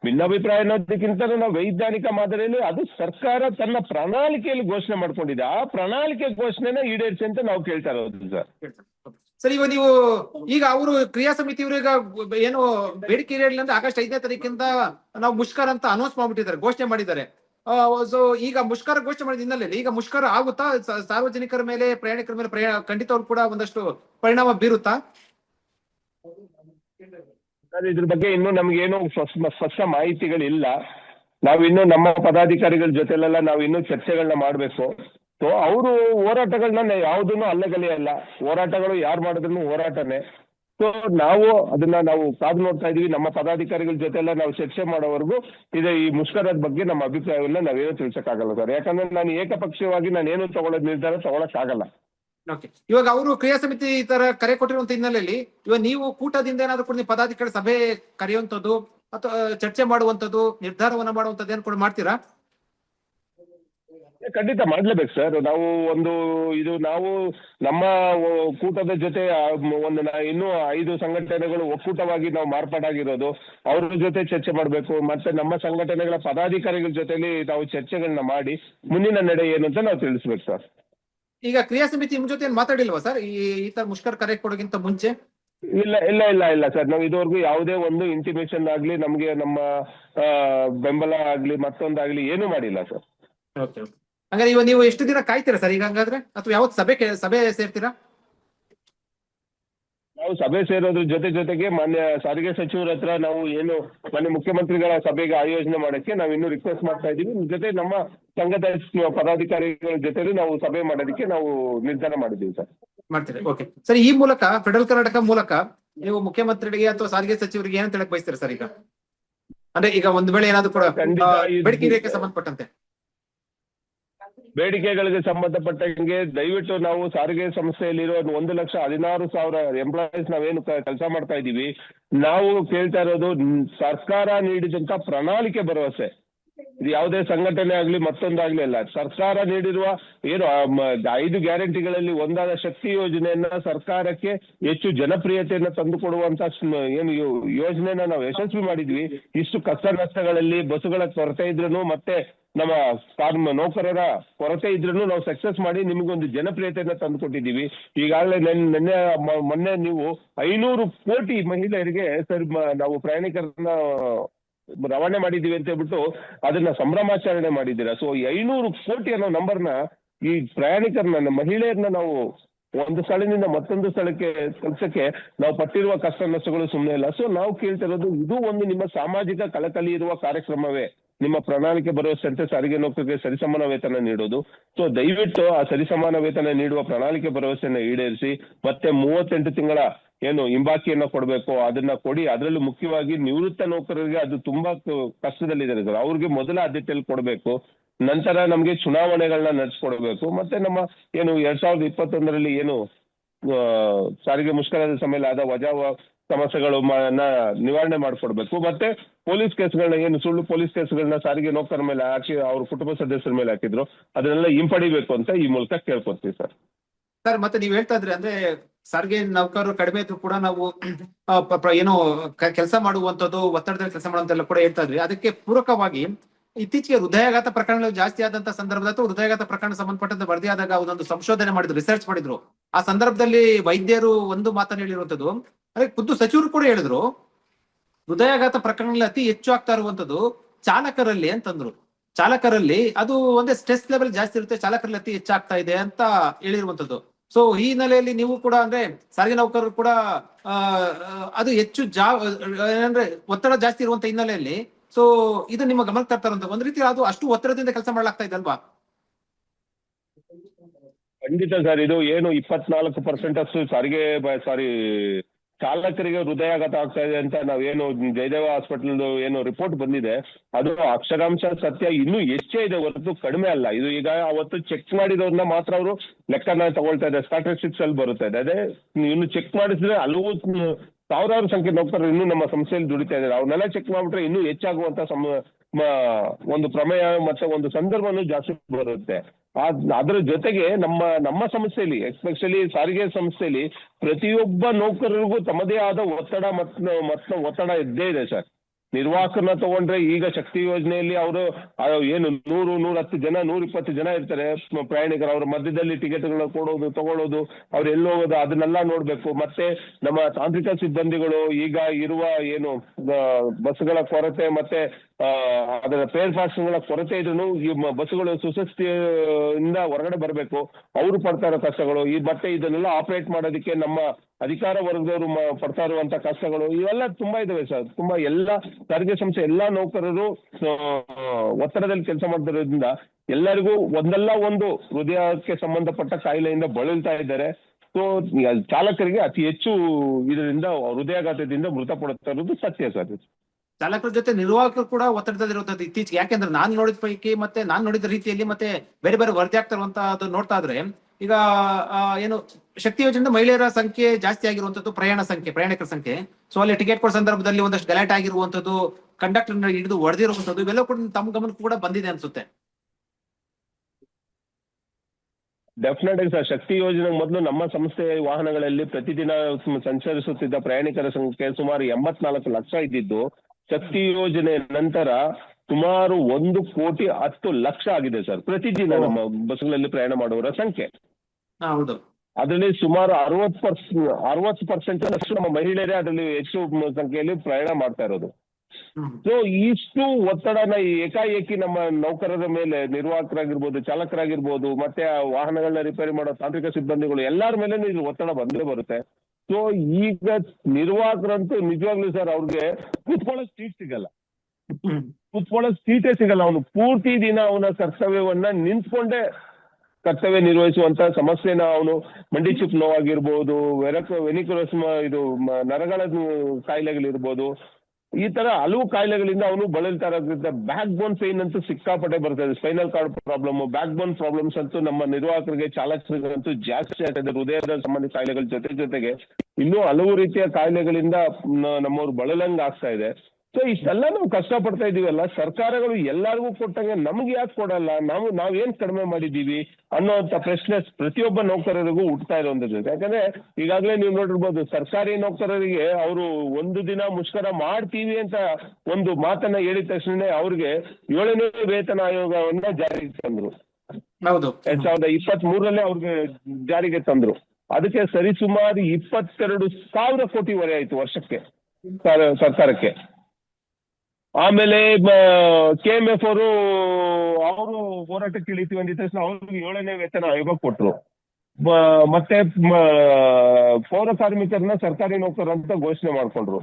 ಭಿನ್ನಾಭಿಪ್ರಾಯ ಅನ್ನೋದಕ್ಕಿಂತ ನಾವು ವೈಜ್ಞಾನಿಕ ಮಾದರಿಯಲ್ಲಿ ಅದು ಸರ್ಕಾರ ತನ್ನ ಪ್ರಣಾಳಿಕೆಯಲ್ಲಿ ಘೋಷಣೆ ಮಾಡ್ಕೊಂಡಿದೆ. ಆ ಪ್ರಣಾಳಿಕೆ ಘೋಷಣೆನ ಈಡೇರಿಸಿ ಅಂತ ನಾವು ಕೇಳ್ತಾ ಇರೋದು ಸರ್. ಸರ್, ಇವಾಗ ನೀವು ಈಗ ಅವರು ಕ್ರಿಯಾ ಸಮಿತಿಯವರು ಈಗ ಏನು ಬೇಡಿಕೆ ಈಡೇರಲಿಲ್ಲ ಅಂದ್ರೆ ಆಗಸ್ಟ್ ಐದನೇ ತಾರೀಕಿಂದ ನಾವು ಮುಷ್ಕರ ಅಂತ ಅನೌನ್ಸ್ ಮಾಡ್ಬಿಟ್ಟಿದ್ದಾರೆ, ಘೋಷಣೆ ಮಾಡಿದ್ದಾರೆ. ಸೊ ಈಗ ಮುಷ್ಕರ ಘೋಷಣೆ ಮಾಡಿದ ಹಿನ್ನೆಲೆಯಲ್ಲಿ ಈಗ ಮುಷ್ಕರ ಆಗುತ್ತಾ? ಸಾರ್ವಜನಿಕರ ಮೇಲೆ, ಪ್ರಯಾಣಿಕರ ಮೇಲೆ ಅವ್ರು ಕೂಡ ಒಂದಷ್ಟು ಪರಿಣಾಮ ಬೀರುತ್ತಾ? ಸರ್ ಇದ್ರ ಬಗ್ಗೆ ಇನ್ನೂ ನಮ್ಗೇನು ಸ್ಪಷ್ಟ ಮಾಹಿತಿಗಳಿಲ್ಲ. ನಾವು ಇನ್ನು ನಮ್ಮ ಪದಾಧಿಕಾರಿಗಳ ಜೊತೆಲೆಲ್ಲ ನಾವು ಇನ್ನೂ ಚರ್ಚೆಗಳನ್ನ ಮಾಡಬೇಕು. ಸೊ ಅವರು ಹೋರಾಟಗಳನ್ನ ಯಾವುದನ್ನು ಅಲ್ಲಗಲಿಯಲ್ಲ ಹೋರಾಟಗಳು ಯಾರು ಮಾಡಿದ್ರು ಹೋರಾಟನೇ. ಸೊ ನಾವು ಅದನ್ನ ನಾವು ಕಾದು ನೋಡ್ತಾ ಇದೀವಿ. ನಮ್ಮ ಪದಾಧಿಕಾರಿಗಳ ಜೊತೆ ಎಲ್ಲ ನಾವು ಚರ್ಚೆ ಮಾಡೋವರೆಗೂ ಇದೆ ಈ ಮುಷ್ಕರದ ಬಗ್ಗೆ ನಮ್ಮ ಅಭಿಪ್ರಾಯವನ್ನ ನಾವೇನು ತಿಳಿಸಕ್ಕಾಗಲ್ಲ ಸರ್. ಯಾಕಂದ್ರೆ ನಾನು ಏಕಪಕ್ಷೀಯವಾಗಿ ನಾನು ಏನು ತಗೊಳ್ಳೋದು ನಿರ್ಧಾರ ತಗೊಳಕ್ಕಾಗಲ್ಲ. ಓಕೆ ಇವಾಗ ಅವರು ಕ್ರಿಯಾ ಸಮಿತಿ ಈ ತರ ಕರೆ ಕೊಟ್ಟಿರುವಂತ ಹಿನ್ನೆಲೆಯಲ್ಲಿ ಇವಾಗ ನೀವು ಕೂಟದಿಂದ ಏನಾದ್ರು ಕೂಡ ಪದಾಧಿಕಾರಿ ಸಭೆ ಕರೆಯುವಂತದ್ದು ಅಥವಾ ಚರ್ಚೆ ಮಾಡುವಂತದ್ದು, ನಿರ್ಧಾರವನ್ನ ಮಾಡುವಂತದ್ದು ಏನ್ ಕೂಡ ಮಾಡ್ತೀರಾ? ಖಂಡಿತ ಮಾಡ್ಲೇಬೇಕು ಸರ್ ನಾವು ಒಂದು ಇದು ನಾವು ನಮ್ಮ ಕೂಟದ ಜೊತೆ ಒಂದು ಇನ್ನೂ ಐದು ಸಂಘಟನೆಗಳು ಒಕ್ಕೂಟವಾಗಿ ನಾವು ಮಾರ್ಪಾಡಾಗಿರೋದು, ಅವ್ರ ಜೊತೆ ಚರ್ಚೆ ಮಾಡಬೇಕು. ಮತ್ತೆ ನಮ್ಮ ಸಂಘಟನೆಗಳ ಪದಾಧಿಕಾರಿಗಳ ಜೊತೆಲಿ ನಾವು ಚರ್ಚೆಗಳನ್ನ ಮಾಡಿ, ಮುಂದಿನ ನಡೆ ಏನು ಅಂತ ನಾವು ತಿಳಿಸ್ಬೇಕು ಸರ್ ಈಗ ಕ್ರಿಯಾ ಸಮಿತಿ ನಿಮ್ ಜೊತೆ ಏನ್ ಮಾತಾಡಿಲ್ವಾ ಸರ್? ಈ ಈ ತರ ಮುಷ್ಕರ ಕರೆ ಕೊಡೋಕ್ಕಿಂತ ಮುಂಚೆ? ಇಲ್ಲ ಇಲ್ಲ ಇಲ್ಲ ಇಲ್ಲ ಸರ್. ನಾವು ಇದುವರೆಗೂ ಯಾವುದೇ ಒಂದು ಇಂಟಿಮೇಷನ್ ಆಗ್ಲಿ ನಮಗೆ ನಮ್ಮ ಆ, ಬೆಂಬಲ ಆಗ್ಲಿ ಮತ್ತೊಂದಾಗ್ಲಿ ಏನೂ ಮಾಡಿಲ್ಲ ಸರ್. ಹಂಗಾದ್ರೆ ಇವಾಗ ನೀವು ಎಷ್ಟು ದಿನ ಕಾಯ್ತೀರಾ ಸರ್ ಈಗ ಹಂಗಾದ್ರೆ? ಅಥವಾ ಯಾವತ್ತು ಸಭೆ ಕೇ- ಸಭೆ ಸೇರ್ತೀರಾ? ನಾವು ಸಭೆ ಸೇರೋದ್ರ ಜೊತೆ ಜೊತೆಗೆ ಮಾನ್ಯ ಸಾರಿಗೆ ಸಚಿವರ ಹತ್ರ ನಾವು ಏನು ಮಾನ್ಯ ಮುಖ್ಯಮಂತ್ರಿಗಳ ಸಭೆಗೆ ಆಯೋಜನೆ ಮಾಡಕ್ಕೆ ನಾವು ಇನ್ನೂ ರಿಕ್ವೆಸ್ಟ್ ಮಾಡ್ತಾ ಇದೀವಿ ಜೊತೆ ನಮ್ಮ ಸಂಘದ ಪದಾಧಿಕಾರಿಗಳ ಜೊತೆ ನಾವು ಸಭೆ ಮಾಡೋದಕ್ಕೆ ನಾವು ನಿರ್ಧಾರ ಮಾಡಿದ್ದೀವಿ ಸರ್. ಮಾಡ್ತೀರಿ. ಓಕೆ ಸರ್ ಈ ಮೂಲಕ ಫೆಡರಲ್ ಕರ್ನಾಟಕ ಮೂಲಕ ನೀವು ಮುಖ್ಯಮಂತ್ರಿಗೆ ಅಥವಾ ಸಾರಿಗೆ ಸಚಿವರಿಗೆ ಏನಂತ ಹೇಳಕ್ ಬಯಸ್ತೀರಾ ಸರ್ ಈಗ? ಅಂದ್ರೆ ಈಗ ಒಂದ್ ವೇಳೆ ಏನಾದ್ರು ಕೂಡ ಸಂಬಂಧಪಟ್ಟಂತೆ. ಬೇಡಿಕೆಗಳಿಗೆ ಸಂಬಂಧಪಟ್ಟಂಗೆ ದಯವಿಟ್ಟು ನಾವು ಸಾರಿಗೆ ಸಂಸ್ಥೆಯಲ್ಲಿರೋ ಒಂದು ಲಕ್ಷ ಹದಿನಾರು ಸಾವಿರ ಎಂಪ್ಲಾಯೀಸ್ ನಾವೇನು ಕೆಲಸ ಮಾಡ್ತಾ ಇದ್ದೀವಿ. ನಾವು ಕೇಳ್ತಾ ಇರೋದು ಸರ್ಕಾರ ನೀಡಿದಂತ ಪ್ರಣಾಳಿಕೆ ಭರವಸೆ. ಇದು ಯಾವುದೇ ಸಂಘಟನೆ ಆಗ್ಲಿ ಮತ್ತೊಂದಾಗ್ಲಿ ಅಲ್ಲ, ಸರ್ಕಾರ ನೀಡಿರುವ ಏನು ಐದು ಗ್ಯಾರಂಟಿಗಳಲ್ಲಿ ಒಂದಾದ ಶಕ್ತಿ ಯೋಜನೆಯನ್ನ ಸರ್ಕಾರಕ್ಕೆ ಹೆಚ್ಚು ಜನಪ್ರಿಯತೆಯನ್ನ ತಂದುಕೊಡುವಂತ ಏನು ಯೋಜನೆಯನ್ನ ನಾವು ಯಶಸ್ವಿ ಮಾಡಿದ್ವಿ. ಇಷ್ಟು ಕಷ್ಟ ನಷ್ಟಗಳಲ್ಲಿ ಬಸ್ಸುಗಳ ಕೊರತೆ ಇದ್ರು ಮತ್ತೆ ನಮ್ಮ ಫಾರ್ಮ್ ನೌಕರರ ಕೊರತೆ ಇದ್ರೂ ನಾವು ಸಕ್ಸಸ್ ಮಾಡಿ ನಿಮಗೊಂದು ಜನಪ್ರಿಯತೆಯನ್ನ ತಂದುಕೊಟ್ಟಿದ್ದೀವಿ. ಈಗಾಗಲೇ ನೆನ್- ನಿನ್ನೆ ಮೊನ್ನೆ ನೀವು ಐನೂರು ಕೋಟಿ ಮಹಿಳೆಯರಿಗೆ ಸರ್ ನಾವು ಪ್ರಯಾಣಿಕರನ್ನ ರವಾನೆ ಮಾಡಿದ್ದೀವಿ ಅಂತ ಹೇಳ್ಬಿಟ್ಟು ಅದನ್ನ ಸಂಭ್ರಮಾಚರಣೆ ಮಾಡಿದ್ದೀರಾ. ಸೊ ಈ ಐನೂರು ಕೋಟಿ ಅನ್ನೋ ನಂಬರ್ನ ಈ ಪ್ರಯಾಣಿಕರನ್ನ ಮಹಿಳೆಯರನ್ನ ನಾವು ಒಂದು ಸ್ಥಳದಿಂದ ಮತ್ತೊಂದು ಸ್ಥಳಕ್ಕೆ ಕೆಲಸಕ್ಕೆ ನಾವು ಪಟ್ಟಿರುವ ಕಷ್ಟ ನಷ್ಟಗಳು ಸುಮ್ಮನೆ ಇಲ್ಲ. ಸೊ ನಾವು ಕೇಳ್ತಿರೋದು ಇದು ಒಂದು ನಿಮ್ಮ ಸಾಮಾಜಿಕ ಕಳಕಳಿ ಇರುವ ಕಾರ್ಯಕ್ರಮವೇ. ನಿಮ್ಮ ಪ್ರಣಾಳಿಕೆ ಅಂತ ಸಾರಿಗೆ ನೌಕರಿಗೆ ಸರಿಸಮಾನ ವೇತನ ನೀಡೋದು. ಸೊ ದಯವಿಟ್ಟು ಆ ಸರಿಸಮಾನ ವೇತನ ನೀಡುವ ಪ್ರಣಾಳಿಕೆ ಭರವಸೆಯನ್ನು ಈಡೇರಿಸಿ, ಮತ್ತೆ ಮೂವತ್ತೆಂಟು ತಿಂಗಳ ಏನು ಹಿಂಬಾಕಿಯನ್ನ ಕೊಡಬೇಕು, ಅದನ್ನ ಕೊಡಿ. ಅದರಲ್ಲೂ ಮುಖ್ಯವಾಗಿ ನಿವೃತ್ತ ನೌಕರರಿಗೆ ಅದು ತುಂಬಾ ಕಷ್ಟದಲ್ಲಿದೆ ಸರ್. ಅವ್ರಿಗೆ ಮೊದಲ ಆದ್ಯತೆಯಲ್ಲಿ ಕೊಡಬೇಕು. ನಂತರ ನಮಗೆ ಚುನಾವಣೆಗಳನ್ನ ನಡೆಸ್ಕೊಡ್ಬೇಕು. ಮತ್ತೆ ನಮ್ಮ ಏನು ಎರಡ್ ಸಾವಿರದ ಇಪ್ಪತ್ತೊಂದರಲ್ಲಿ ಏನು ಸಾರಿಗೆ ಮುಷ್ಕರದ ಸಮಯ ಆದ ವಜಾ ಸಮಸ್ಯೆಗಳು ನಿವಾರಣೆ ಮಾಡಿಕೊಡ್ಬೇಕು. ಮತ್ತೆ ಪೊಲೀಸ್ ಕೇಸ್ಗಳನ್ನ ಏನು ಸುಳ್ಳು ಪೊಲೀಸ್ ಕೇಸ್ಗಳನ್ನ ಸಾರಿಗೆ ನೌಕರ ಮೇಲೆ ಹಾಕಿ ಅವ್ರ ಕುಟುಂಬ ಸದಸ್ಯರ ಮೇಲೆ ಹಾಕಿದ್ರು, ಅದನ್ನೆಲ್ಲ ಹಿಂಪಡಿಬೇಕು ಅಂತ ಈ ಮೂಲಕ ಕೇಳ್ಕೊತೀವಿ ಸರ್. ಸರ್, ಮತ್ತೆ ನೀವ್ ಹೇಳ್ತಾ ಇದ್ರಿ, ಅಂದ್ರೆ ಸಾರಿಗೆ ನೌಕರರು ಕಡಿಮೆ ಇದ್ರು ಕೂಡ ನಾವು ಏನು ಕೆಲಸ ಮಾಡುವಂತದ್ದು ಒತ್ತಡದಲ್ಲಿ ಕೆಲಸ ಮಾಡುವಂತೆಲ್ಲ ಕೂಡ ಹೇಳ್ತಾ ಇದ್ರಿ. ಅದಕ್ಕೆ ಪೂರಕವಾಗಿ ಇತ್ತೀಚೆಗೆ ಹೃದಯಾಘಾತ ಪ್ರಕರಣಗಳು ಜಾಸ್ತಿ ಆದಂತ ಸಂದರ್ಭದ ಅಥವಾ ಹೃದಯಾಘಾತ ಪ್ರಕರಣ ಸಂಬಂಧಪಟ್ಟಂತೆ ವರದಿ ಆದಾಗ ಒಂದೊಂದು ಸಂಶೋಧನೆ ಮಾಡಿದ್ರು ರಿಸರ್ಚ್ ಮಾಡಿದ್ರು. ಆ ಸಂದರ್ಭದಲ್ಲಿ ವೈದ್ಯರು ಒಂದು ಮಾತನ್ನು ಹೇಳಿರುವಂತದ್ದು ಅದೇ ಖುದ್ದು ಸಚಿವರು ಕೂಡ ಹೇಳಿದ್ರು, ಹೃದಯಾಘಾತ ಪ್ರಕರಣಗಳಲ್ಲಿ ಅತಿ ಹೆಚ್ಚು ಆಗ್ತಾ ಇರುವಂತದ್ದು ಚಾಲಕರಲ್ಲಿ ಅಂತಂದ್ರು. ಚಾಲಕರಲ್ಲಿ ಅದು ಒಂದೇ ಸ್ಟ್ರೆಸ್ ಲೆವೆಲ್ ಜಾಸ್ತಿ ಇರುತ್ತೆ, ಚಾಲಕರಲ್ಲಿ ಅತಿ ಹೆಚ್ಚಾಗ್ತಾ ಇದೆ ಅಂತ ಹೇಳಿರುವಂತದ್ದು ಸೊ ಈ ಹಿನ್ನೆಲೆಯಲ್ಲಿ ನೀವು ಕೂಡ ಅಂದ್ರೆ ಸಾರಿಗೆ ನೌಕರರು ಕೂಡ ಅದು ಹೆಚ್ಚು ಜಾ ಅಂದ್ರೆ ಒತ್ತಡ ಜಾಸ್ತಿ ಇರುವಂತ ಹಿನ್ನೆಲೆಯಲ್ಲಿ ಸೊ ಇದು ನಿಮ್ಮ ಗಮನಕ್ಕೆ ತರ್ತಾರಂತ ಒಂದ್ ರೀತಿ ಅದು ಅಷ್ಟು ಒತ್ತಡದಿಂದ ಕೆಲಸ ಮಾಡ್ಲಾಗ್ತಾ ಇದೆ ಅಲ್ವಾ? ಖಂಡಿತ ಸರ್, ಇದು ಏನು ಇಪ್ಪತ್ನಾಲ್ಕು ಪರ್ಸೆಂಟ್ ಅಷ್ಟು ಸಾರಿಗೆ ಸಾರಿ ಚಾಲಕರಿಗೆ ಹೃದಯಾಘಾತ ಆಗ್ತಾ ಇದೆ ಅಂತ ನಾವೇನು ಜಯದೇವ ಹಾಸ್ಪಿಟಲ್ ಏನು ರಿಪೋರ್ಟ್ ಬಂದಿದೆ, ಅದು ಅಕ್ಷರಾಂಶ ಸತ್ಯ ಇನ್ನೂ ಎಷ್ಟೇ ಇದೆ ಹೊರತು ಕಡಿಮೆ ಅಲ್ಲ. ಇದು ಈಗ ಅವತ್ತು ಚೆಕ್ ಮಾಡಿರೋದನ್ನ ಮಾತ್ರ ಅವರು ಲೆಕ್ಕನ ತಗೊಳ್ತಾ ಇದೆ ಸ್ಟಾಟಿಸ್ಟಿಕ್ಸ್ ಅಲ್ಲಿ ಬರುತ್ತೆ ಅದೇ ಇನ್ನು ಚೆಕ್ ಮಾಡಿಸಿದ್ರೆ ಹಲವು ಸಾವಿರಾರು ಸಂಖ್ಯೆ ನೌಕರರು ಇನ್ನೂ ನಮ್ಮ ಸಂಸ್ಥೆಯಲ್ಲಿ ದುಡಿತಾ ಇದ್ದಾರೆ. ಅವ್ರನ್ನೆಲ್ಲ ಚೆಕ್ ಮಾಡ್ಬಿಟ್ರೆ ಇನ್ನೂ ಹೆಚ್ಚಾಗುವಂತ ಸಮ ಒಂದು ಪ್ರಮೇಯ ಮತ್ತೆ ಒಂದು ಸಂದರ್ಭನೂ ಜಾಸ್ತಿ ಬರುತ್ತೆ. ಅದ್ರ ಜೊತೆಗೆ ನಮ್ಮ ನಮ್ಮ ಸಂಸ್ಥೆಯಲ್ಲಿ, ಎಸ್ಪೆಷಲಿ ಸಾರಿಗೆ ಸಂಸ್ಥೆಯಲ್ಲಿ ಪ್ರತಿಯೊಬ್ಬ ನೌಕರರಿಗೂ ತಮ್ಮದೇ ಆದ ಒತ್ತಡ ಮತ್ತು ಒತ್ತಡ ಇದ್ದೇ ಇದೆ ಸರ್. ನಿರ್ವಾಹಕರನ್ನ ತಗೊಂಡ್ರೆ ಈಗ ಶಕ್ತಿ ಯೋಜನೆಯಲ್ಲಿ ಅವರು ಏನು ನೂರು ನೂರ ಹತ್ತು ಜನ ನೂರ ಇಪ್ಪತ್ತು ಜನ ಇರ್ತಾರೆ. ಪ್ರಯಾಣಿಕರು ಅವ್ರ ಮಧ್ಯದಲ್ಲಿ ಟಿಕೆಟ್ಗಳು ಕೊಡೋದು ತಗೊಳ್ಳೋದು ಅವ್ರು ಎಲ್ಲಿ ಹೋಗೋದು ಅದನ್ನೆಲ್ಲ ನೋಡ್ಬೇಕು. ಮತ್ತೆ ನಮ್ಮ ತಾಂತ್ರಿಕ ಸಿಬ್ಬಂದಿಗಳು ಈಗ ಇರುವ, ಏನು ಬಸ್ ಬಸ್ಗಳ ಕೊರತೆ ಮತ್ತೆ ಅದರ ಪೇರ್ಗಳ ಕೊರತೆ ಇದ್ರು ಈ ಬಸ್ಸುಗಳು ಸುಸಸ್ತಿಯಿಂದ ಹೊರಗಡೆ ಬರಬೇಕು. ಅವರು ಪಡ್ತಾ ಇರೋ ಕಷ್ಟಗಳು, ಈ ಬಟ್ಟೆ ಇದನ್ನೆಲ್ಲ ಆಪರೇಟ್ ಮಾಡೋದಕ್ಕೆ ನಮ್ಮ ಅಧಿಕಾರ ವರ್ಗದವರು ಪಡ್ತಾ ಇರುವಂತ ಕಷ್ಟಗಳು, ಇವೆಲ್ಲ ತುಂಬಾ ಇದಾವೆ ಸರ್. ತುಂಬಾ ಎಲ್ಲ ಸಾರಿಗೆ ಸಂಸ್ಥೆ, ಎಲ್ಲಾ ನೌಕರರು ಒತ್ತಡದಲ್ಲಿ ಕೆಲಸ ಮಾಡ್ತಿರೋದ್ರಿಂದ ಎಲ್ಲರಿಗೂ ಒಂದಲ್ಲ ಒಂದು ಹೃದಯಕ್ಕೆ ಸಂಬಂಧಪಟ್ಟ ಕಾಯಿಲೆಯಿಂದ ಬಳಲ್ತಾ ಇದ್ದಾರೆ. ಸೊ ಚಾಲಕರಿಗೆ ಅತಿ ಹೆಚ್ಚು ಇದರಿಂದ, ಹೃದಯಾಘಾತದಿಂದ ಮೃತಪಡುತ್ತಿರೋದು ಸತ್ಯ ಸರ್. ಚಾಲಕರ ಜೊತೆ ನಿರ್ವಾಹಕರು ಕೂಡ ಒತ್ತಡದಲ್ಲಿರುವಂತದ್ದು ಇತ್ತೀಚೆಗೆ. ಯಾಕೆಂದ್ರೆ ನಾನು ನೋಡಿದ ಪೈಕಿ ಮತ್ತೆ ನಾನು ನೋಡಿದ ರೀತಿಯಲ್ಲಿ ಮತ್ತೆ ಬೇರೆ ಬೇರೆ ವರದಿ ಆಗ್ತಾ ಇರುವಂತದ್ದು ನೋಡ್ತಾ ಇದ್ರೆ, ಈಗ ಏನು ಶಕ್ತಿ ಯೋಜನೆ ಮಹಿಳೆಯರ ಸಂಖ್ಯೆ ಜಾಸ್ತಿ ಆಗಿರುವಂತದ್ದು ಪ್ರಯಾಣ ಸಂಖ್ಯೆ, ಪ್ರಯಾಣಿಕರ ಸಂಖ್ಯೆ. ಸೊ ಅಲ್ಲಿ ಟಿಕೆಟ್ ಕೊಡೋ ಸಂದರ್ಭದಲ್ಲಿ ಒಂದಷ್ಟು ಗಲಾಟೆ ಆಗಿರುವಂತದ್ದು ಕಂಡಕ್ಟರ್ ಹಿಡಿದು ಹೊಡೆದಿರುವಂತದ್ದು ಇವೆಲ್ಲ ಕೂಡ ತಮ್ಮ ಗಮನಕ್ಕೆ ಕೂಡ ಬಂದಿದೆ ಅನ್ಸುತ್ತೆ. ಡೆಫಿನೆಟ್ ಸರ್ ಶಕ್ತಿ ಯೋಜನೆ ಮೊದಲು ನಮ್ಮ ಸಂಸ್ಥೆ ವಾಹನಗಳಲ್ಲಿ ಪ್ರತಿದಿನ ಸಂಚರಿಸುತ್ತಿದ್ದ ಪ್ರಯಾಣಿಕರ ಸಂಖ್ಯೆ ಸುಮಾರು ಎಂಬತ್ನಾಲ್ಕು ಲಕ್ಷ ಇದ್ದಿದ್ದು ಶಕ್ತಿ ಯೋಜನೆ ನಂತರ ಸುಮಾರು ಒಂದು ಕೋಟಿ ಹತ್ತು ಲಕ್ಷ ಆಗಿದೆ ಸರ್. ಪ್ರತಿದಿನ ನಮ್ಮ ಬಸ್ಗಳಲ್ಲಿ ಪ್ರಯಾಣ ಮಾಡುವವರ ಸಂಖ್ಯೆ. ಹೌದು. ಅದರಲ್ಲಿ ಸುಮಾರು ಅರವತ್ತು ಪರ್ಸೆಂಟ್ ಅರವತ್ತು ಪರ್ಸೆಂಟ್ ಅಷ್ಟು ನಮ್ಮ ಮಹಿಳೆಯರೇ ಅದರಲ್ಲಿ ಹೆಚ್ಚು ಸಂಖ್ಯೆಯಲ್ಲಿ ಪ್ರಯಾಣ ಮಾಡ್ತಾ ಇರೋದು. ಸೊ ಇಷ್ಟು ಒತ್ತಡನ ಏಕಾಏಕಿ ನಮ್ಮ ನೌಕರರ ಮೇಲೆ ನಿರ್ವಾಹಕರಾಗಿರ್ಬೋದು ಚಾಲಕರಾಗಿರ್ಬೋದು ಮತ್ತೆ ವಾಹನಗಳನ್ನ ರಿಪೇರಿ ಮಾಡೋ ತಾಂತ್ರಿಕ ಸಿಬ್ಬಂದಿಗಳು ಎಲ್ಲರ ಮೇಲೆ ಒತ್ತಡ ಬಂದೇ ಬರುತ್ತೆ. ಸೊ ಈಗ ನಿರ್ವಾಹಕರಂತೂ ನಿಜವಾಗ್ಲೂ ಸರ್ ಅವ್ರಿಗೆ ಕೂತ್ಕೊಳ್ಳೋ ಸೀಟ್ ಸಿಗಲ್ಲ. ಕುತ್ಕೊಳ್ಳೋ ಸೀಟೇ ಸಿಗಲ್ಲ. ಅವನು ಪೂರ್ತಿ ದಿನ ಅವನ ಕರ್ತವ್ಯವನ್ನ ನಿಂತ್ಕೊಂಡೇ ಕರ್ತವ್ಯ ನಿರ್ವಹಿಸುವಂತ ಸಮಸ್ಯೆನ ಅವನು ಮಂಡಿ ಚಿಪ್ ನೋವಾಗಿರ್ಬೋದು ವೆರಕ್ ವೆನಿಕ್ರೋಸ್ಮ ಇದು ನರಗಳ ಕಾಯಿಲೆಗಳಿರ್ಬೋದು ಈ ತರ ಹಲವು ಕಾಯಿಲೆಗಳಿಂದ ಅವನು ಬಳಲ್ತಾ ಇರೋದ್ರಿಂದ ಬ್ಯಾಕ್ ಬೋನ್ ಪೇನ್ ಅಂತೂ ಸಿಕ್ಕಾಪಟ್ಟೆ ಬರ್ತಾ ಇದೆ spinal cord problem backbone problems ಅಂತೂ ನಮ್ಮ ನಿರ್ವಾಹಕರಿಗೆ, ಚಾಲಕರಿಗಂತೂ ಜಾಸ್ತಿ ಆಗ್ತದೆ ಹೃದಯದ ಸಂಬಂಧಿ ಕಾಯಿಲೆಗಳ ಜೊತೆ ಜೊತೆಗೆ ಇನ್ನೂ ಹಲವು ರೀತಿಯ ಕಾಯಿಲೆಗಳಿಂದ ನಮ್ಮವ್ರು ಬಳಲಂಗ್ ಆಗ್ತಾ ಇದೆ. ಸೊ ಇಷ್ಟೆಲ್ಲ ನಾವು ಕಷ್ಟಪಡ್ತಾ ಇದೀವಲ್ಲ ಸರ್ಕಾರಗಳು ಎಲ್ಲರಿಗೂ ಕೊಟ್ಟಂಗೆ ನಮ್ಗೆ ಯಾಕೆ ಕೊಡಲ್ಲ? ನಾವು ನಾವೇನ್ ಕಡಿಮೆ ಮಾಡಿದೀವಿ ಅನ್ನೋಂಥ ಪ್ರಶ್ನೆ ಪ್ರತಿಯೊಬ್ಬ ನೌಕರರಿಗೂ ಹುಟ್ಟತಾ ಇರೋದ್ರ ಜೊತೆ ಯಾಕಂದ್ರೆ ಈಗಾಗಲೇ ನೀವು ನೋಡಿರ್ಬೋದು ಸರ್ಕಾರಿ ನೌಕರರಿಗೆ ಅವರು ಒಂದು ದಿನ ಮುಷ್ಕರ ಮಾಡ್ತೀವಿ ಅಂತ ಒಂದು ಮಾತನ್ನ ಹೇಳಿದ ತಕ್ಷಣ ಅವ್ರಿಗೆ ಏಳನೇ ವೇತನ ಆಯೋಗವನ್ನ ಜಾರಿಗೆ ತಂದ್ರು. ಹೌದು. ಎರಡ್ ಸಾವಿರದ ಇಪ್ಪತ್ತ್ ಮೂರಲ್ಲೇ ಅವ್ರಿಗೆ ಜಾರಿಗೆ ತಂದ್ರು. ಅದಕ್ಕೆ ಸರಿಸುಮಾರು ಇಪ್ಪತ್ತೆರಡು ಸಾವಿರ ಕೋಟಿ ವರೆ ಆಯ್ತು ವರ್ಷಕ್ಕೆ ಸರ್ಕಾರಕ್ಕೆ. ಆಮೇಲೆ ಕೆ ಎಂ ಎಫ್ ಅವರು ಅವರು ಹೋರಾಟಕ್ಕೆ ಇಳಿತೀವಿ ಅಂದಿದ ತಕ್ಷಣ ಅವ್ರಿಗೆ ಏಳನೇ ವೇತನ ಆಯೋಗ ಕೊಟ್ರು. ಮತ್ತೆ ಪೌರ ಕಾರ್ಮಿಕರನ್ನ ಸರ್ಕಾರಿ ನೌಕರ ಅಂತ ಘೋಷಣೆ ಮಾಡ್ಕೊಂಡ್ರು.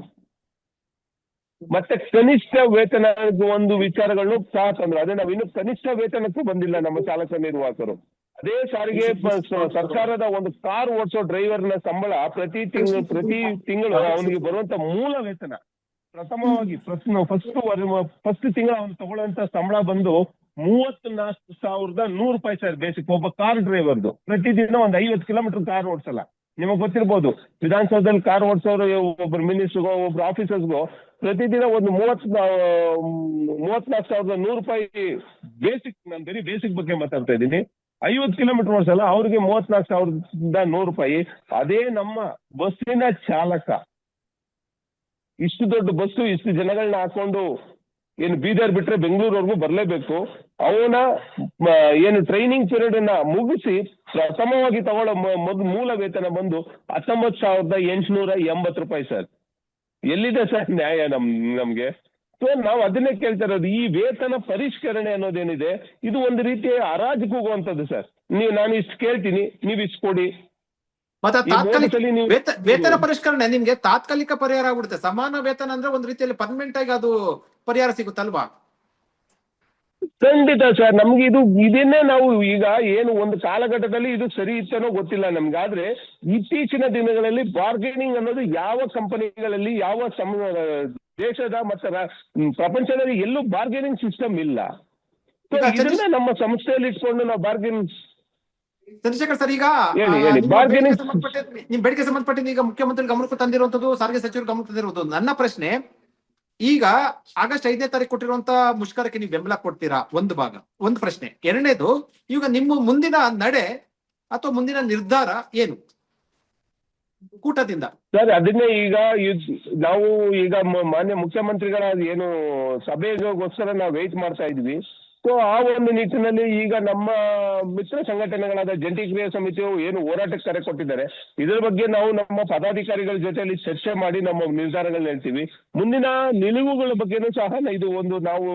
ಮತ್ತೆ ಕನಿಷ್ಠ ವೇತನ ಒಂದು ವಿಚಾರಗಳನ್ನು ಸಹ ತಂದ್ರು ಅದೇ ನಾವು ಇನ್ನು ಕನಿಷ್ಠ ವೇತನಕ್ಕೂ ಬಂದಿಲ್ಲ ನಮ್ಮ ಚಾಲಕ ನಿರ್ವಾಹಕರು. ಅದೇ ಸಾರಿಗೆ ಸರ್ಕಾರದ ಒಂದು ಕಾರ್ ಓಡಿಸೋ ಡ್ರೈವರ್ನ ಸಂಬಳ ಪ್ರತಿ ತಿಂಗಳು ಪ್ರತಿ ತಿಂಗಳು ಅವನಿಗೆ ಬರುವಂತ ಮೂಲ ವೇತನ. ಪ್ರಥಮವಾಗಿ ಫಸ್ಟ್ ಫಸ್ಟ್ ತಿಂಗಳ ಅವನು ತಗೊಳ್ಳುವಂತ ಸಂಬಳ ಬಂದು ಮೂವತ್ನಾಲ್ಕು ಸಾವಿರದ ನೂರು ರೂಪಾಯಿ ಸರ್ ಬೇಸಿಕ್ ಒಬ್ಬ ಕಾರ್ ಡ್ರೈವರ್ದು ಪ್ರತಿದಿನ ಒಂದು ಐವತ್ತು ಕಿಲೋಮೀಟರ್ ಕಾರ್ ಓಡಿಸಲ್ಲ. ನಿಮಗೆ ಗೊತ್ತಿರ್ಬೋದು, ವಿಧಾನಸೌಧದಲ್ಲಿ ಕಾರ್ ಓಡಿಸೋರು, ಒಬ್ಬರು ಮಿನಿಸ್ಟರ್ಗೋ ಒಬ್ರು ಆಫೀಸರ್ಸ್ಗೋ ಪ್ರತಿದಿನ ಒಂದು ಮೂವತ್ ಮೂವತ್ನಾಲ್ಕು ಸಾವಿರದ ನೂರು ರೂಪಾಯಿ ಬೇಸಿಕ್ ನಾನು ಬರೀ ಬೇಸಿಕ್ ಬಗ್ಗೆ ಮಾತಾಡ್ತಾ ಇದ್ದೀನಿ. ಐವತ್ತು ಕಿಲೋಮೀಟರ್ ಓಡಿಸಲ್ಲ, ಅವ್ರಿಗೆ ಮೂವತ್ನಾಲ್ಕು ಸಾವಿರದ ನೂರು ರೂಪಾಯಿ. ಅದೇ ನಮ್ಮ ಬಸ್ಸಿನ ಚಾಲಕ ಇಷ್ಟು ದೊಡ್ಡ ಬಸ್ಸು, ಇಷ್ಟು ಜನಗಳನ್ನ ಹಾಕೊಂಡು ಏನು ಬೀದರ್ ಬಿಟ್ರೆ ಬೆಂಗಳೂರವರೆಗೂ ಬರಲೇಬೇಕು. ಅವನ ಏನು ಟ್ರೈನಿಂಗ್ ಪೀರಿಯಡ್ ಅನ್ನ ಮುಗಿಸಿ ಪ್ರಥಮವಾಗಿ ತಗೊಳ್ಳೋ ಮೂಲ ವೇತನ ಬಂದು ಹತ್ತೊಂಬತ್ತು ಸಾವಿರದ ಎಂಟುನೂರ ಎಂಬತ್ತು ರೂಪಾಯಿ ಸರ್. ಎಲ್ಲಿದೆ ಸರ್ ನ್ಯಾಯ ನಮ್, ನಮ್ಗೆ? ಸೊ ನಾವು ಅದನ್ನೇ ಕೇಳ್ತಾ ಇರೋದು, ಈ ವೇತನ ಪರಿಷ್ಕರಣೆ ಅನ್ನೋದೇನಿದೆ, ಇದು ಒಂದು ರೀತಿಯ ಹರಾಜಿಗೆ ಹೋಗುವಂಥದ್ದು ಸರ್. ನೀವು, ನಾನು ಇಷ್ಟು ಕೇಳ್ತೀನಿ, ನೀವು ಇಷ್ಟು ಕೊಡಿ. ಮತ್ತೆ ತಾತ್ಕಾಲಿಕ ವೇತನ ಪರಿಷ್ಕರಣೆ ನಿಮ್ಗೆ ತಾತ್ಕಾಲಿಕ ಪರಿಹಾರ ಆಗ್ಬಿಡುತ್ತೆ. ಸಮಾನ ವೇತನ ಅಂದ್ರೆ ಒಂದ್ ರೀತಿಯಲ್ಲಿ ಪರ್ಮನೆಂಟ್ ಆಗಿ ಅದು ಪರಿಹಾರ ಸಿಗುತ್ತಲ್ವಾ? ಖಂಡಿತ ಸರ್ ನಮ್ಗೆ ಇದು ಇದನ್ನೇ ನಾವು ಈಗ ಏನು ಒಂದು ಕಾಲಘಟ್ಟದಲ್ಲಿ ಇದು ಸರಿ ಇತ್ತನೋ ಗೊತ್ತಿಲ್ಲ ನಮ್ಗೆ. ಆದ್ರೆ ಇತ್ತೀಚಿನ ದಿನಗಳಲ್ಲಿ ಬಾರ್ಗೇನಿಂಗ್ ಅನ್ನೋದು ಯಾವ ಕಂಪನಿಗಳಲ್ಲಿ ಯಾವ ಸಮ ದೇಶದ ಮತ್ತೆ ಪ್ರಪಂಚದಲ್ಲಿ ಎಲ್ಲೂ ಬಾರ್ಗೇನಿಂಗ್ ಸಿಸ್ಟಮ್ ಇಲ್ಲ. ನಮ್ಮ ಸಂಸ್ಥೆಯಲ್ಲಿ ಇಟ್ಕೊಂಡು ನಾವು ಬಾರ್ಗೇನ್ ಚಂದ್ರಶೇಖರ್ ಸರ್ ಈಗ ನಿಮ್ ಬೇಡಿಕೆ ಸಂಬಂಧಪಟ್ಟಿದ್ದು ಈಗ ಮುಖ್ಯಮಂತ್ರಿ ಗಮನಕ್ಕೆ ತಂದಿರುವಂತದ್ದು ಸಾರಿಗೆ ಸಚಿವರು ಗಮನಕ್ಕೆ ತಂದಿರುವಂತದ್ದು ನನ್ನ ಪ್ರಶ್ನೆ ಈಗ ಆಗಸ್ಟ್ ಐದನೇ ತಾರೀಕು ಕೊಟ್ಟಿರುವಂತ ಮುಷ್ಕರಕ್ಕೆ ನೀವು ಬೆಂಬಲ ಕೊಡ್ತೀರಾ? ಒಂದು ಭಾಗ. ಒಂದು ಪ್ರಶ್ನೆ. ಎರಡನೇದು ಈಗ ನಿಮ್ಮ ಮುಂದಿನ ನಡೆ ಅಥವಾ ಮುಂದಿನ ನಿರ್ಧಾರ ಏನು? ಕೂಟದಿಂದ. ಸರ್ ಅದನ್ನೇ ಈಗ ನಾವು ಈಗ ಮಾನ್ಯ ಮುಖ್ಯಮಂತ್ರಿಗಳ ಏನು ಸಭೆಗೋಸ್ಕರ ನಾವು ವೆಯ್ಟ್ ಮಾಡ್ತಾ ಇದ್ವಿ. ಸೊ ಆ ಒಂದು ನಿಟ್ಟಿನಲ್ಲಿ ಈಗ ನಮ್ಮ ಮಿತ್ರ ಸಂಘಟನೆಗಳಾದ ಜಂಟಿ ಕ್ರಿಯಾ ಸಮಿತಿಯು ಏನು ಹೋರಾಟಕ್ಕೆ ಕರೆ ಕೊಟ್ಟಿದ್ದಾರೆ. ಇದರ ಬಗ್ಗೆ ನಾವು ನಮ್ಮ ಪದಾಧಿಕಾರಿಗಳ ಜೊತೆಯಲ್ಲಿ ಚರ್ಚೆ ಮಾಡಿ ನಮ್ಮ ನಿರ್ಧಾರಗಳನ್ನ ಹೇಳ್ತೀವಿ. ಮುಂದಿನ ನಿಲುವುಗಳ ಬಗ್ಗೆನೂ ಸಹ ಇದು ಒಂದು ನಾವು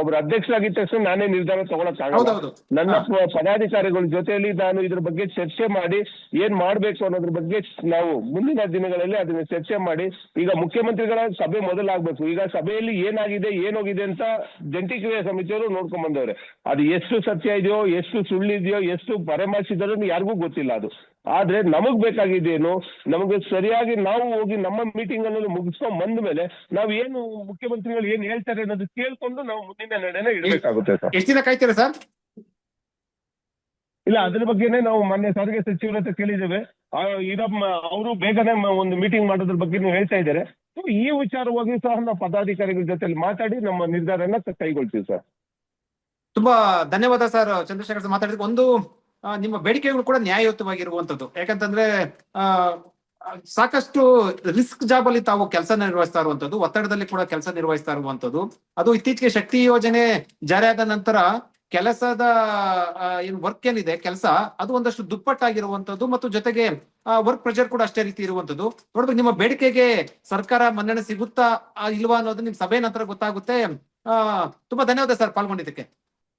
ಒಬ್ಬರು ಅಧ್ಯಕ್ಷರಾಗಿದ್ದ ತಕ್ಷಣ ನಾನೇ ನಿರ್ಧಾರ ತಗೊಳಕ್ ಆಗಲ್ಲ. ಹೌದೌದು. ನನ್ನ ಪದಾಧಿಕಾರಿಗಳ ಜೊತೆಯಲ್ಲಿ ನಾನು ಇದ್ರ ಬಗ್ಗೆ ಚರ್ಚೆ ಮಾಡಿ ಏನ್ ಮಾಡ್ಬೇಕು ಅನ್ನೋದ್ರ ಬಗ್ಗೆ ನಾವು ಮುಂದಿನ ದಿನಗಳಲ್ಲಿ ಅದನ್ನ ಚರ್ಚೆ ಮಾಡಿ ಈಗ ಮುಖ್ಯಮಂತ್ರಿಗಳ ಸಭೆ ಮೊದಲಾಗ್ಬೇಕು. ಈಗ ಸಭೆಯಲ್ಲಿ ಏನಾಗಿದೆ ಏನೋಗಿದೆ ಅಂತ ಜಂಟಿ ಕ್ರಿಯಾ ಸಮಿತಿಯವರು ನೋಡ್ಕೊಂಡ್ ಬಂದವ್ರೆ ಅದು ಎಷ್ಟು ಸತ್ಯ ಇದೆಯೋ ಎಷ್ಟು ಸುಳ್ಳಿದೆಯೋ ಎಷ್ಟು ಪರಾಮರ್ಶಿದಾರೋ ಯಾರಿಗೂ ಗೊತ್ತಿಲ್ಲ ಅದು. ಆದ್ರೆ ನಮಗ್ ಬೇಕಾಗಿದ್ದೇನು ನಮಗೆ ಸರಿಯಾಗಿ ನಾವು ಹೋಗಿ ನಮ್ಮ ಮೀಟಿಂಗ್ ಅನ್ನೋದು ಮುಗಿಸ್ಕೊಂಡ್ ಬಂದ ಮೇಲೆ ನಾವು ಏನು ಮುಖ್ಯಮಂತ್ರಿಗಳು ಏನ್ ಹೇಳ್ತಾರೆ ಅನ್ನೋದು ಕೇಳ್ಕೊಂಡು ನಾವು ಮುಂದಿನ ನಡೆನ ಇಡಬೇಕಾಗುತ್ತೆ ಸರ್. ಎಷ್ಟು ದಿನ ಕಾಯ್ತೀರಾ ಸರ್? ಇಲ್ಲ ಅದ್ರ ಬಗ್ಗೆನೇ ನಾವು ಮೊನ್ನೆ ಸಾರಿಗೆ ಸಚಿವರ ಹತ್ರ ಕೇಳಿದ್ದೇವೆ. ಅವರು ಬೇಗನೆ ಒಂದು ಮೀಟಿಂಗ್ ಮಾಡೋದ್ರ ಬಗ್ಗೆ ಹೇಳ್ತಾ ಇದ್ದಾರೆ. ಈ ವಿಚಾರವಾಗಿ ಸಹ ನಾವು ಪದಾಧಿಕಾರಿಗಳ ಜೊತೆ ಮಾತಾಡಿ ನಮ್ಮ ನಿರ್ಧಾರನ ಕೈಗೊಳ್ತೀವಿ ಸರ್. ತುಂಬಾ ಧನ್ಯವಾದ ಸರ್, ಚಂದ್ರಶೇಖರ್ ಸರ್ ಮಾತಾಡಿದ ಒಂದು ನಿಮ್ಮ ಬೇಡಿಕೆಗಳು ಕೂಡ ನ್ಯಾಯಯುತವಾಗಿರುವಂತದ್ದು ಯಾಕಂತಂದ್ರೆ ಸಾಕಷ್ಟು ರಿಸ್ಕ್ ಜಾಬ್ ಅಲ್ಲಿ ತಾವು ಕೆಲಸ ನಿರ್ವಹಿಸ್ತಾ ಇರುವಂತದ್ದು ಒತ್ತಡದಲ್ಲಿ ಕೂಡ ಕೆಲಸ ನಿರ್ವಹಿಸ್ತಾ ಇರುವಂತದ್ದು ಅದು ಇತ್ತೀಚೆಗೆ ಶಕ್ತಿ ಯೋಜನೆ ಜಾರಿಯಾದ ನಂತರ ಕೆಲಸದ ಏನ್ ವರ್ಕ್ ಏನಿದೆ, ಕೆಲಸ, ಅದು ಒಂದಷ್ಟು ದುಪ್ಪಟ್ಟಾಗಿರುವಂತದ್ದು ಮತ್ತು ಜೊತೆಗೆ ವರ್ಕ್ ಪ್ರೆಷರ್ ಕೂಡ ಅಷ್ಟೇ ರೀತಿ ಇರುವಂತದ್ದು ನೋಡ್ಬೇಕು ನಿಮ್ಮ ಬೇಡಿಕೆಗೆ ಸರ್ಕಾರ ಮನ್ನಣೆ ಸಿಗುತ್ತಾ ಇಲ್ವಾ ಅನ್ನೋದು ನಿಮ್ ಸಭೆ ನಂತರ ಗೊತ್ತಾಗುತ್ತೆ. ತುಂಬಾ ಧನ್ಯವಾದ ಸರ್ ಪಾಲ್ಗೊಂಡಿದ್ದಕ್ಕೆ.